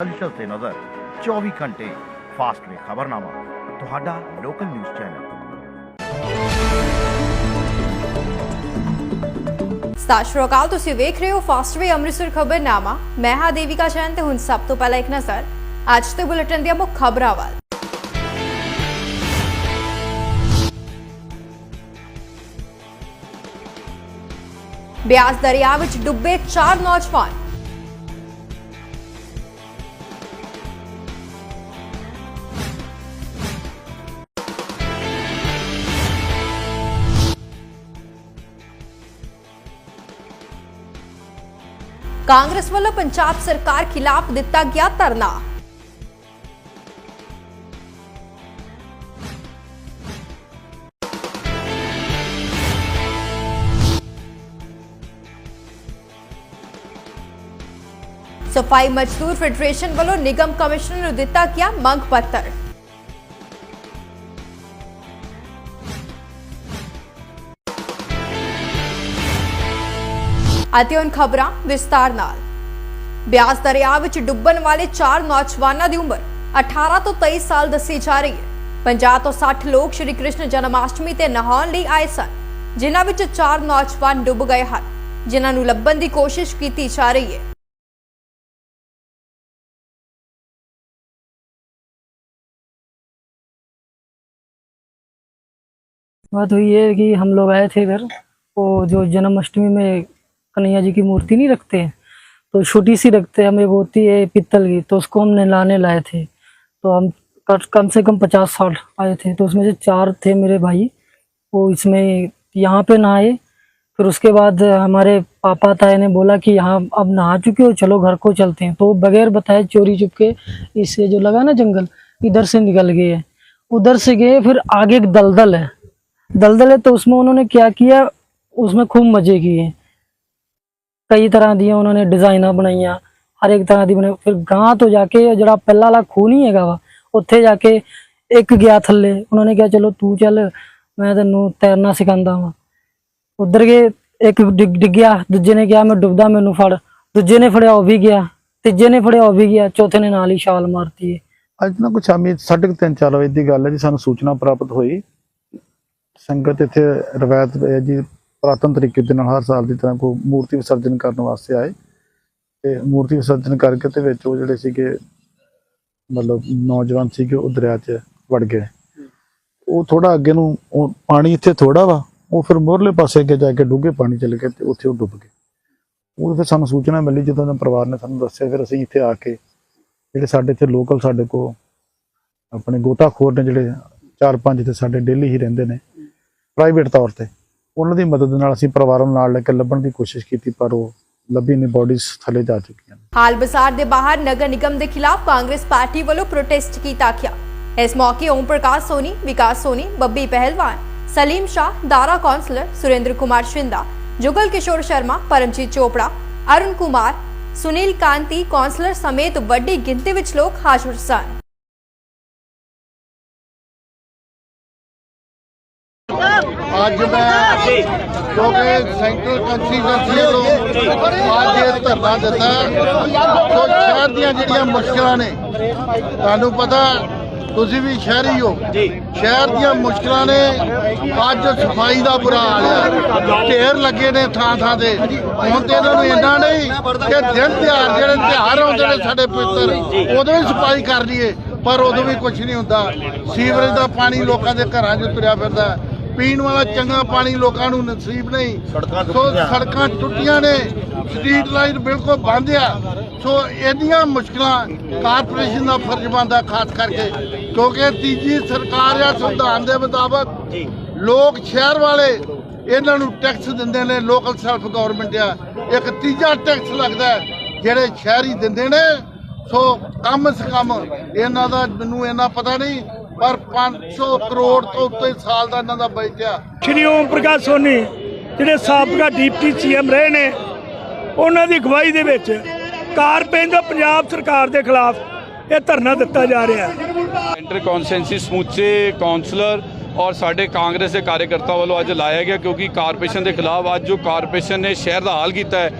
ਹਲਚਲ ਤੇ ਨਜ਼ਰ। 24 ਘੰਟੇ ਫਾਸਟ ਵੇ ਖਬਰਨਾਮਾ, ਤੁਹਾਡਾ ਲੋਕਲ ਨਿਊਜ਼ ਚੈਨਲ ਸਤਿ ਸ਼੍ਰੀ ਅਕਾਲ, ਤੁਸੀਂ ਵੇਖ ਰਹੇ ਹੋ ਫਾਸਟਵੇ ਅੰਮ੍ਰਿਤਸਰ ਖਬਰਨਾਮਾ। ਮੈਂ ਹਾਂ ਦੇਵਿਕਾ ਸ਼ਰਨ ਤੇ ਹੁਣ ਸਭ ਤੋਂ ਪਹਿਲਾਂ ਇੱਕ ਨਜ਼ਰ। ਅੱਜ ਦੇ ਬੁਲੇਟਿਨ ਦੀਆਂ ਮੁੱਖ ਖਬਰਾਂ ਵੱਲ। ਬਿਆਸ ਦਰਿਆ ਵਿੱਚ ਡੁੱਬੇ ਚਾਰ ਨੌਜਵਾਨ। ਕਾਂਗਰਸ ਵੱਲੋਂ ਪੰਜਾਬ ਸਰਕਾਰ ਖਿਲਾਫ ਦਿੱਤਾ ਗਿਆ ਧਰਨਾ। ਸਫ਼ਾਈ ਮਜ਼ਦੂਰ ਫੈਡਰੇਸ਼ਨ ਵੱਲੋਂ ਨਿਗਮ ਕਮਿਸ਼ਨਰ ਨੂੰ ਦਿੱਤਾ ਗਿਆ ਮੰਗ ਪੱਤਰ। ਅਤੇ ਹੁਣ ਖਬਰਾਂ ਵਿਸਤਾਰ ਨਾਲ ਬਿਆਸ ਦਰਿਆ ਵਿੱਚ ਡੁੱਬਣ ਵਾਲੇ ਚਾਰ ਨੌਜਵਾਨਾਂ ਦੀ ਉਮਰ 18 ਤੋਂ 23 ਸਾਲ ਦੱਸੀ ਜਾ ਰਹੀ ਹੈ 50 ਤੋਂ 60 ਲੋਕ ਸ਼੍ਰੀ ਕ੍ਰਿਸ਼ਨ ਜਨਮਾਸ਼ਟਮੀ ਤੇ ਨਹਾਉਣ ਲਈ ਆਏ ਸਨ ਜਿਨ੍ਹਾਂ ਵਿੱਚ ਚਾਰ ਨੌਜਵਾਨ ਡੁੱਬ ਗਏ ਹਨ ਜਿਨ੍ਹਾਂ ਨੂੰ ਲੱਭਣ ਦੀ ਕੋਸ਼ਿਸ਼ ਕੀਤੀ ਜਾ ਰਹੀ ਹੈ बात हुई है कि हम लोग आए थे इधर वो जो जन्माष्टमी में कन्हैया जी की मूर्ति नहीं रखते हैं। तो छोटी सी रखते हैं, हम होती है पित्तल की तो उसको हमने लाने लाए थे। तो हम कम से कम पचास साठ आए थे। तो उसमें से चार थे मेरे भाई। वो इसमें यहाँ पे नहाए। फिर उसके बाद हमारे पापा ताए ने बोला कि यहाँ अब नहा चुके हो, चलो घर को चलते हैं। तो बगैर बताए चोरी चुपके इससे जो लगा ना जंगल, इधर से निकल गए। उधर से गए, फिर आगे एक दलदल है। दलदल है तो उसमें उन्होंने क्या किया? उसमें खूब मज़े किए। ਕਈ ਤਰ੍ਹਾਂ ਦੀਆਂ ਉਹਨਾਂ ਨੇ ਡਿਜ਼ਾਈਨਾਂ ਬਣਾਈਆਂ, ਹਰ ਇੱਕ ਤਰ੍ਹਾਂ ਦੀ ਬਣੇ, ਫਿਰ ਗਾਂ ਤੋਂ ਜਾ ਕੇ ਜਿਹੜਾ ਪਹਿਲਾ ਵਾਲਾ ਖੂਹ ਨਹੀਂ ਹੈਗਾ ਵਾ, ਉੱਥੇ ਜਾ ਕੇ ਇੱਕ ਗਿਆ ਥੱਲੇ, ਉਹਨਾਂ ਨੇ ਕਿਹਾ, ਚਲੋ ਤੂੰ ਚੱਲ, ਮੈਂ ਤੈਨੂੰ ਤੈਰਨਾ ਸਿਖਾਉਂਦਾ ਵਾਂ। ਉਧਰ ਗਏ, ਇੱਕ ਡਿੱਗਿਆ ਦੂਜੇ ਨੇ ਕਿਹਾ, ਮੈਂ ਡੁੱਬਦਾ ਮੈਨੂੰ ਫੜ। ਦੂਜੇ ਨੇ ਫੜਿਆ, ਉਹ ਵੀ ਗਿਆ, ਤੀਜੇ ਨੇ ਫੜਿਆ, ਉਹ ਵੀ ਗਿਆ, ਚੌਥੇ ਨੇ ਨਾਲ ਹੀ ਛਾਲ ਮਾਰਤੀ ਅੱਜ ਨਾ ਕੁਛ ਸ਼ਾਮੀ ਸਾਢੇ ਕੁ ਤਿੰਨ, ਚਾਰ ਵਜੇ ਦੀ ਗੱਲ ਹੈ ਜੀ, ਸਾਨੂੰ ਸੂਚਨਾ ਪ੍ਰਾਪਤ ਹੋਈ। ਸੰਗਤ ਇੱਥੇ ਰਵਾਇਤ ਜੀ ਪੁਰਾਤਨ ਤਰੀਕੇ ਦੇ ਨਾਲ ਹਰ ਸਾਲ ਦੀ ਤਰ੍ਹਾਂ ਕੋ ਮੂਰਤੀ ਵਿਸਰਜਨ ਕਰਨ ਵਾਸਤੇ ਆਏ। ਤੇ ਮੂਰਤੀ ਵਿਸਰਜਨ ਕਰਕੇ ਤੇ ਵਿੱਚ ਉਹ ਜਿਹੜੇ ਸੀਗੇ, ਮਤਲਬ ਨੌਜਵਾਨ ਸੀਗੇ, ਉਹ ਦਰਿਆ 'ਚ ਵੜ ਗਏ। ਉਹ ਥੋੜਾ ਅੱਗੇ ਨੂੰ, ਉਹ ਪਾਣੀ ਇੱਥੇ ਥੋੜਾ ਵਾ, ਉਹ ਫਿਰ ਮੋਰਲੇ ਪਾਸੇ ਅੱਗੇ ਜਾ ਕੇ ਡੂੰਘੇ ਪਾਣੀ ਚਲੇ ਗਏ ਤੇ ਉੱਥੇ ਉਹ ਡੁੱਬ ਗਏ। ਉਹ ਫਿਰ ਸਾਨੂੰ ਸੂਚਨਾ ਮਿਲੀ ਜਦੋਂ ਉਹਨਾਂ ਪਰਿਵਾਰ ਨੇ ਸਾਨੂੰ ਦੱਸਿਆ, ਫਿਰ ਅਸੀਂ ਇੱਥੇ ਆ ਕੇ ਜਿਹੜੇ ਸਾਡੇ ਇੱਥੇ ਲੋਕਲ ਸਾਡੇ ਕੋ ਆਪਣੇ ਗੋਤਾਖੋਰ ਨੇ ਜਿਹੜੇ ਚਾਰ ਪੰਜ ਤੇ ਸਾਡੇ ਡੇਲੀ ਹੀ ਰਹਿੰਦੇ ਨੇ ਪ੍ਰਾਈਵੇਟ ਤੌਰ ਤੇ। ਉਹਨਾਂ ਦੀ ਮਦਦ ਨਾਲ ਅਸੀਂ ਪਰਿਵਾਰਾਂ ਨੂੰ ਨਾਲ ਲੈ ਕੇ ਲੱਭਣ ਦੀ ਕੋਸ਼ਿਸ਼ ਕੀਤੀ, ਪਰ ਉਹ ਲੱਭੀ ਨਹੀਂ ਬੋਡੀਜ਼ ਥੱਲੇ ਜਾ ਚੁੱਕੀਆਂ ਨੇ। ਹਾਲ ਬਾਜ਼ਾਰ ਦੇ ਬਾਹਰ ਨਗਰ ਨਿਗਮ ਦੇ ਖਿਲਾਫ ਕਾਂਗਰਸ ਪਾਰਟੀ ਵੱਲੋਂ ਪ੍ਰੋਟੈਸਟ ਕੀਤਾ ਗਿਆ। ਇਸ ਮੌਕੇ ਓਮ ਪ੍ਰਕਾਸ਼ ਸੋਨੀ, ਵਿਕਾਸ ਸੋਨੀ, ਬੱਬੀ ਪਹਿਲਵਾਨ, ਸਲੀਮ ਸ਼ਾਹ, ਦਾਰਾ ਕੌਂਸਲਰ ਸੁਰਿੰਦਰ ਕੁਮਾਰ ਸ਼ਿੰਦਾ, ਜੁਗਲ ਕਿਸ਼ੋਰ ਸ਼ਰਮਾ, ਪਰਮਜੀਤ ਚੋਪੜਾ, ਅਰੁਣ ਕੁਮਾਰ, ਸੁਨੀਲ ਕਾਂਤੀ ਕੌਂਸਲਰ ਸਮੇਤ ਵੱਡੀ ਗਿਣਤੀ ਵਿੱਚ ਲੋਕ ਹਾਜ਼ਰ ਸਨ। ਅੱਜ ਮੈਂ ਕਿਉਂਕਿ ਸੈਂਟਰਲ ਕੰਸਟੀਟਿਊਂਸੀ ਵੱਲੋਂ ਅੱਜ ਇਹ ਧਰਨਾ ਦਿੱਤਾ ਸੋ ਸ਼ਹਿਰ ਦੀਆਂ ਜਿਹੜੀਆਂ ਮੁਸ਼ਕਲਾਂ ਨੇ ਤੁਹਾਨੂੰ ਪਤਾ ਤੁਸੀਂ ਵੀ ਸ਼ਹਿਰੀ ਹੋ। ਸ਼ਹਿਰ ਦੀਆਂ ਮੁਸ਼ਕਲਾਂ ਨੇ ਅੱਜ ਸਫ਼ਾਈ ਦਾ ਬੁਰਾ ਹਾਲ ਹੈ ਢੇਰ ਲੱਗੇ ਨੇ ਥਾਂ ਥਾਂ ਤੇ। ਹੁਣ ਤੇ ਇਹਨਾਂ ਨੂੰ ਇੰਨਾ ਨਹੀਂ ਕਿ ਦਿਨ ਤਿਉਹਾਰ ਜਿਹੜੇ ਤਿਉਹਾਰ ਆਉਂਦੇ ਨੇ ਸਾਡੇ ਪਿੱਤਰ ਉਦੋਂ ਵੀ ਸਫ਼ਾਈ ਕਰ ਲਈਏ ਪਰ ਉਦੋਂ ਵੀ ਕੁਝ ਨਹੀਂ ਹੁੰਦਾ। ਸੀਵਰੇਜ ਦਾ ਪਾਣੀ ਲੋਕਾਂ ਦੇ ਘਰਾਂ 'ਚ ਤੁਰਿਆ ਫਿਰਦਾ। ਪੀਣ ਵਾਲਾ ਚੰਗਾ ਪਾਣੀ ਲੋਕਾਂ ਨੂੰ ਨਸੀਬ ਨਹੀਂ। ਸੋ ਸੜਕਾਂ ਟੁੱਟੀਆਂ ਨੇ ਸਟਰੀਟ ਲਾਈਟ ਬਿਲਕੁਲ ਬੰਦ ਆ। ਸੋ ਇੰਨੀਆਂ ਮੁਸ਼ਕਲਾਂ ਕਾਰਪੋਰੇਸ਼ਨ ਦਾ ਫਰਜ਼ ਬਣਦਾ ਖਾਸ ਕਰਕੇ ਕਿਉਂਕਿ ਤੀਜੀ ਸਰਕਾਰ ਆ ਸੰਵਿਧਾਨ ਦੇ ਮੁਤਾਬਕ ਲੋਕ ਸ਼ਹਿਰ ਵਾਲੇ ਇਹਨਾਂ ਨੂੰ ਟੈਕਸ ਦਿੰਦੇ ਨੇ ਲੋਕਲ ਸੈਲਫ ਗਵਰਨਮੈਂਟ ਆ। ਇੱਕ ਤੀਜਾ ਟੈਕਸ ਲੱਗਦਾ ਜਿਹੜੇ ਸ਼ਹਿਰੀ ਦਿੰਦੇ ਨੇ। ਸੋ ਕਮ ਸੇ ਕਮ ਇਹਨਾਂ ਦਾ ਮੈਨੂੰ ਇਹਨਾਂ ਪਤਾ ਨਹੀਂ ਪਰ 500 ਕਰੋੜ ਤੋਂ ਉੱਤੇ ਸਾਲ ਦਾ ਇਹਨਾਂ ਦਾ ਬਜਟ ਆ ਸ਼੍ਰੀ ਓਮ ਪ੍ਰਕਾਸ਼ ਸੋਨੀ ਜਿਹੜੇ ਸਾਬਕਾ ਡਿਪਟੀ ਸੀਐਮ ਰਹੇ ਨੇ ਉਹਨਾਂ ਦੀ ਅਗਵਾਈ ਦੇ ਵਿੱਚ ਕਾਰਪੇਂਜ ਪੰਜਾਬ ਸਰਕਾਰ ਦੇ ਖਿਲਾਫ ਇਹ ਧਰਨਾ ਦਿੱਤਾ ਜਾ ਰਿਹਾ ਹੈ। ਇੰਟਰ ਕੌਂਸੈਂਸੀ ਸਮੁੱਚੇ ਕਾਉਂਸਲਰ ਔਰ ਸਾਡੇ ਕਾਂਗਰਸ ਦੇ ਕਾਰਜਕਰਤਾ ਵੱਲੋਂ ਅੱਜ ਲਾਇਆ ਗਿਆ ਕਿਉਂਕਿ ਕਾਰਪੋਰੇਸ਼ਨ ਦੇ ਖਿਲਾਫ ਅੱਜ ਜੋ ਕਾਰਪੋਰੇਸ਼ਨ ਨੇ ਸ਼ਹਿਰ ਦਾ ਹਾਲ ਕੀਤਾ ਹੈ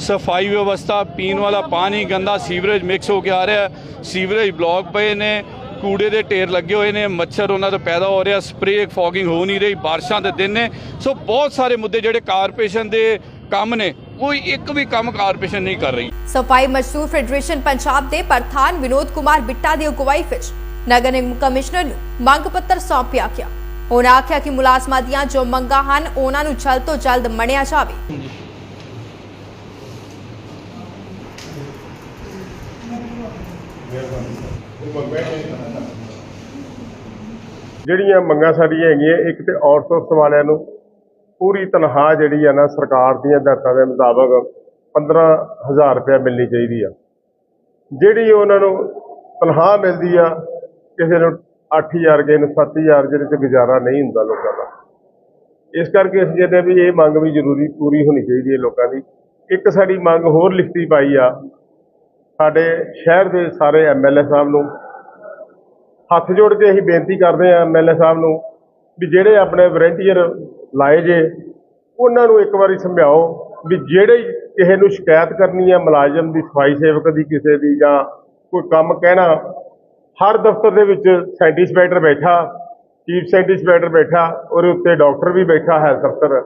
ਸਫ਼ਾਈ ਵਿਵਸਥਾ ਪੀਣ ਵਾਲਾ ਪਾਣੀ ਗੰਦਾ ਸੀਵਰੇਜ ਮਿਕਸ ਹੋ ਕੇ ਆ ਰਿਹਾ ਹੈ ਸੀਵਰੇਜ ਬਲੌਕ ਪਏ ਨੇ ਕੂੜੇ ਦੇ ਢੇਰ ਲੱਗੇ ਹੋਏ ਨੇ ਮੱਛਰ ਉਹਨਾਂ ਤੋਂ ਪੈਦਾ ਹੋ ਰਿਹਾ ਸਪਰੇਅ ਫੌਗਿੰਗ ਹੋ ਨਹੀਂ ਰਹੀ ਬਾਰਿਸ਼ਾਂ ਦੇ ਦਿਨ ਨੇ। ਸੋ ਬਹੁਤ ਸਾਰੇ ਮੁੱਦੇ ਜਿਹੜੇ ਕਾਰਪੋਰੇਸ਼ਨ ਦੇ ਕੰਮ ਨੇ ਕੋਈ ਇੱਕ ਵੀ ਕੰਮ ਕਾਰਪੋਰੇਸ਼ਨ ਨਹੀਂ ਕਰ ਰਹੀ। ਸਫ਼ਾਈ ਮਜ਼ਦੂਰ ਫੈਡਰੇਸ਼ਨ ਪੰਜਾਬ ਦੇ ਪ੍ਰਧਾਨ ਵਿਨੋਦ ਕੁਮਾਰ ਬਿੱਟਾ ਦੀ ਅਗਵਾਈ ਵਿੱਚ ਨਗਰ ਨਿਗਮ ਕਮਿਸ਼ਨਰ ਨੂੰ ਮੰਗ ਪੱਤਰ ਸੌਂਪਿਆ ਗਿਆ। ਉਹਨਾਂ ਆਖਿਆ ਕਿ ਮੁਲਾਜ਼ਮਾਂ ਦੀਆਂ ਜੋ ਮੰਗਾਂ ਹਨ ਉਹਨਾਂ ਨੂੰ ਜਲਦ ਤੋਂ ਜਲਦ ਮੰਨਿਆ ਜਾਵੇ। ਜਿਹੜੀਆਂ ਮੰਗਾਂ ਸਾਡੀਆਂ ਹੈਗੀਆਂ, ਇੱਕ ਤੇ ਆਊਟਸੋਰਸ ਵਾਲਿਆਂ ਨੂੰ ਪੂਰੀ ਤਨਖਾਹ ਜਿਹੜੀ ਆ ਨਾ ਸਰਕਾਰ ਦੀਆਂ ਹਦਾਇਤਾਂ ਦੇ ਮੁਤਾਬਕ 15000 ਰੁਪਏ ਮਿਲਣੀ ਚਾਹੀਦੀ ਆ। ਜਿਹੜੀ ਉਹਨਾਂ ਨੂੰ ਤਨਖਾਹ ਮਿਲਦੀ ਆ, ਕਿਸੇ ਨੂੰ 8000 ਕਿਸੇ ਨੂੰ 7000 ਜਿਹਦੇ ਚ ਗੁਜ਼ਾਰਾ ਨਹੀਂ ਹੁੰਦਾ ਲੋਕਾਂ ਦਾ। ਇਸ ਕਰਕੇ ਅਸੀਂ ਕਹਿੰਦੇ ਵੀ ਇਹ ਮੰਗ ਵੀ ਜ਼ਰੂਰੀ ਪੂਰੀ ਹੋਣੀ ਚਾਹੀਦੀ ਹੈ ਲੋਕਾਂ ਦੀ। ਇੱਕ ਸਾਡੀ ਮੰਗ ਹੋਰ ਲਿਖਤੀ ਪਾਈ ਆ, ਸਾਡੇ ਸ਼ਹਿਰ ਦੇ ਸਾਰੇ ਐਮਐਲਏ ਸਾਹਿਬ ਨੂੰ ਹੱਥ ਜੋੜ ਕੇ ਅਸੀਂ ਬੇਨਤੀ ਕਰਦੇ ਹਾਂ ਐਮਐਲਏ ਸਾਹਿਬ ਨੂੰ ਵੀ ਜਿਹੜੇ ਆਪਣੇ ਵਲੰਟੀਅਰ ਲਾਏ ਜੇ, ਉਹਨਾਂ ਨੂੰ ਇੱਕ ਵਾਰੀ ਸਮਝਾਓ ਵੀ ਜਿਹੜੇ ਕਿਸੇ ਨੂੰ ਸ਼ਿਕਾਇਤ ਕਰਨੀ ਹੈ ਮੁਲਾਜ਼ਮ ਦੀ, ਸਫ਼ਾਈ ਸੇਵਕ ਦੀ, ਕਿਸੇ ਦੀ ਜਾਂ ਕੋਈ ਕੰਮ ਕਹਿਣਾ, ਹਰ ਦਫ਼ਤਰ ਦੇ ਵਿੱਚ ਸੈਂਟੀ ਇੰਸਪੈਕਟਰ ਬੈਠਾ, ਚੀਫ ਸੈਂਟੀ ਇੰਸਪੈਕਟਰ ਬੈਠਾ, ਉਹਦੇ ਉੱਤੇ ਡਾਕਟਰ ਵੀ ਬੈਠਾ ਹੈ ਦਫ਼ਤਰ।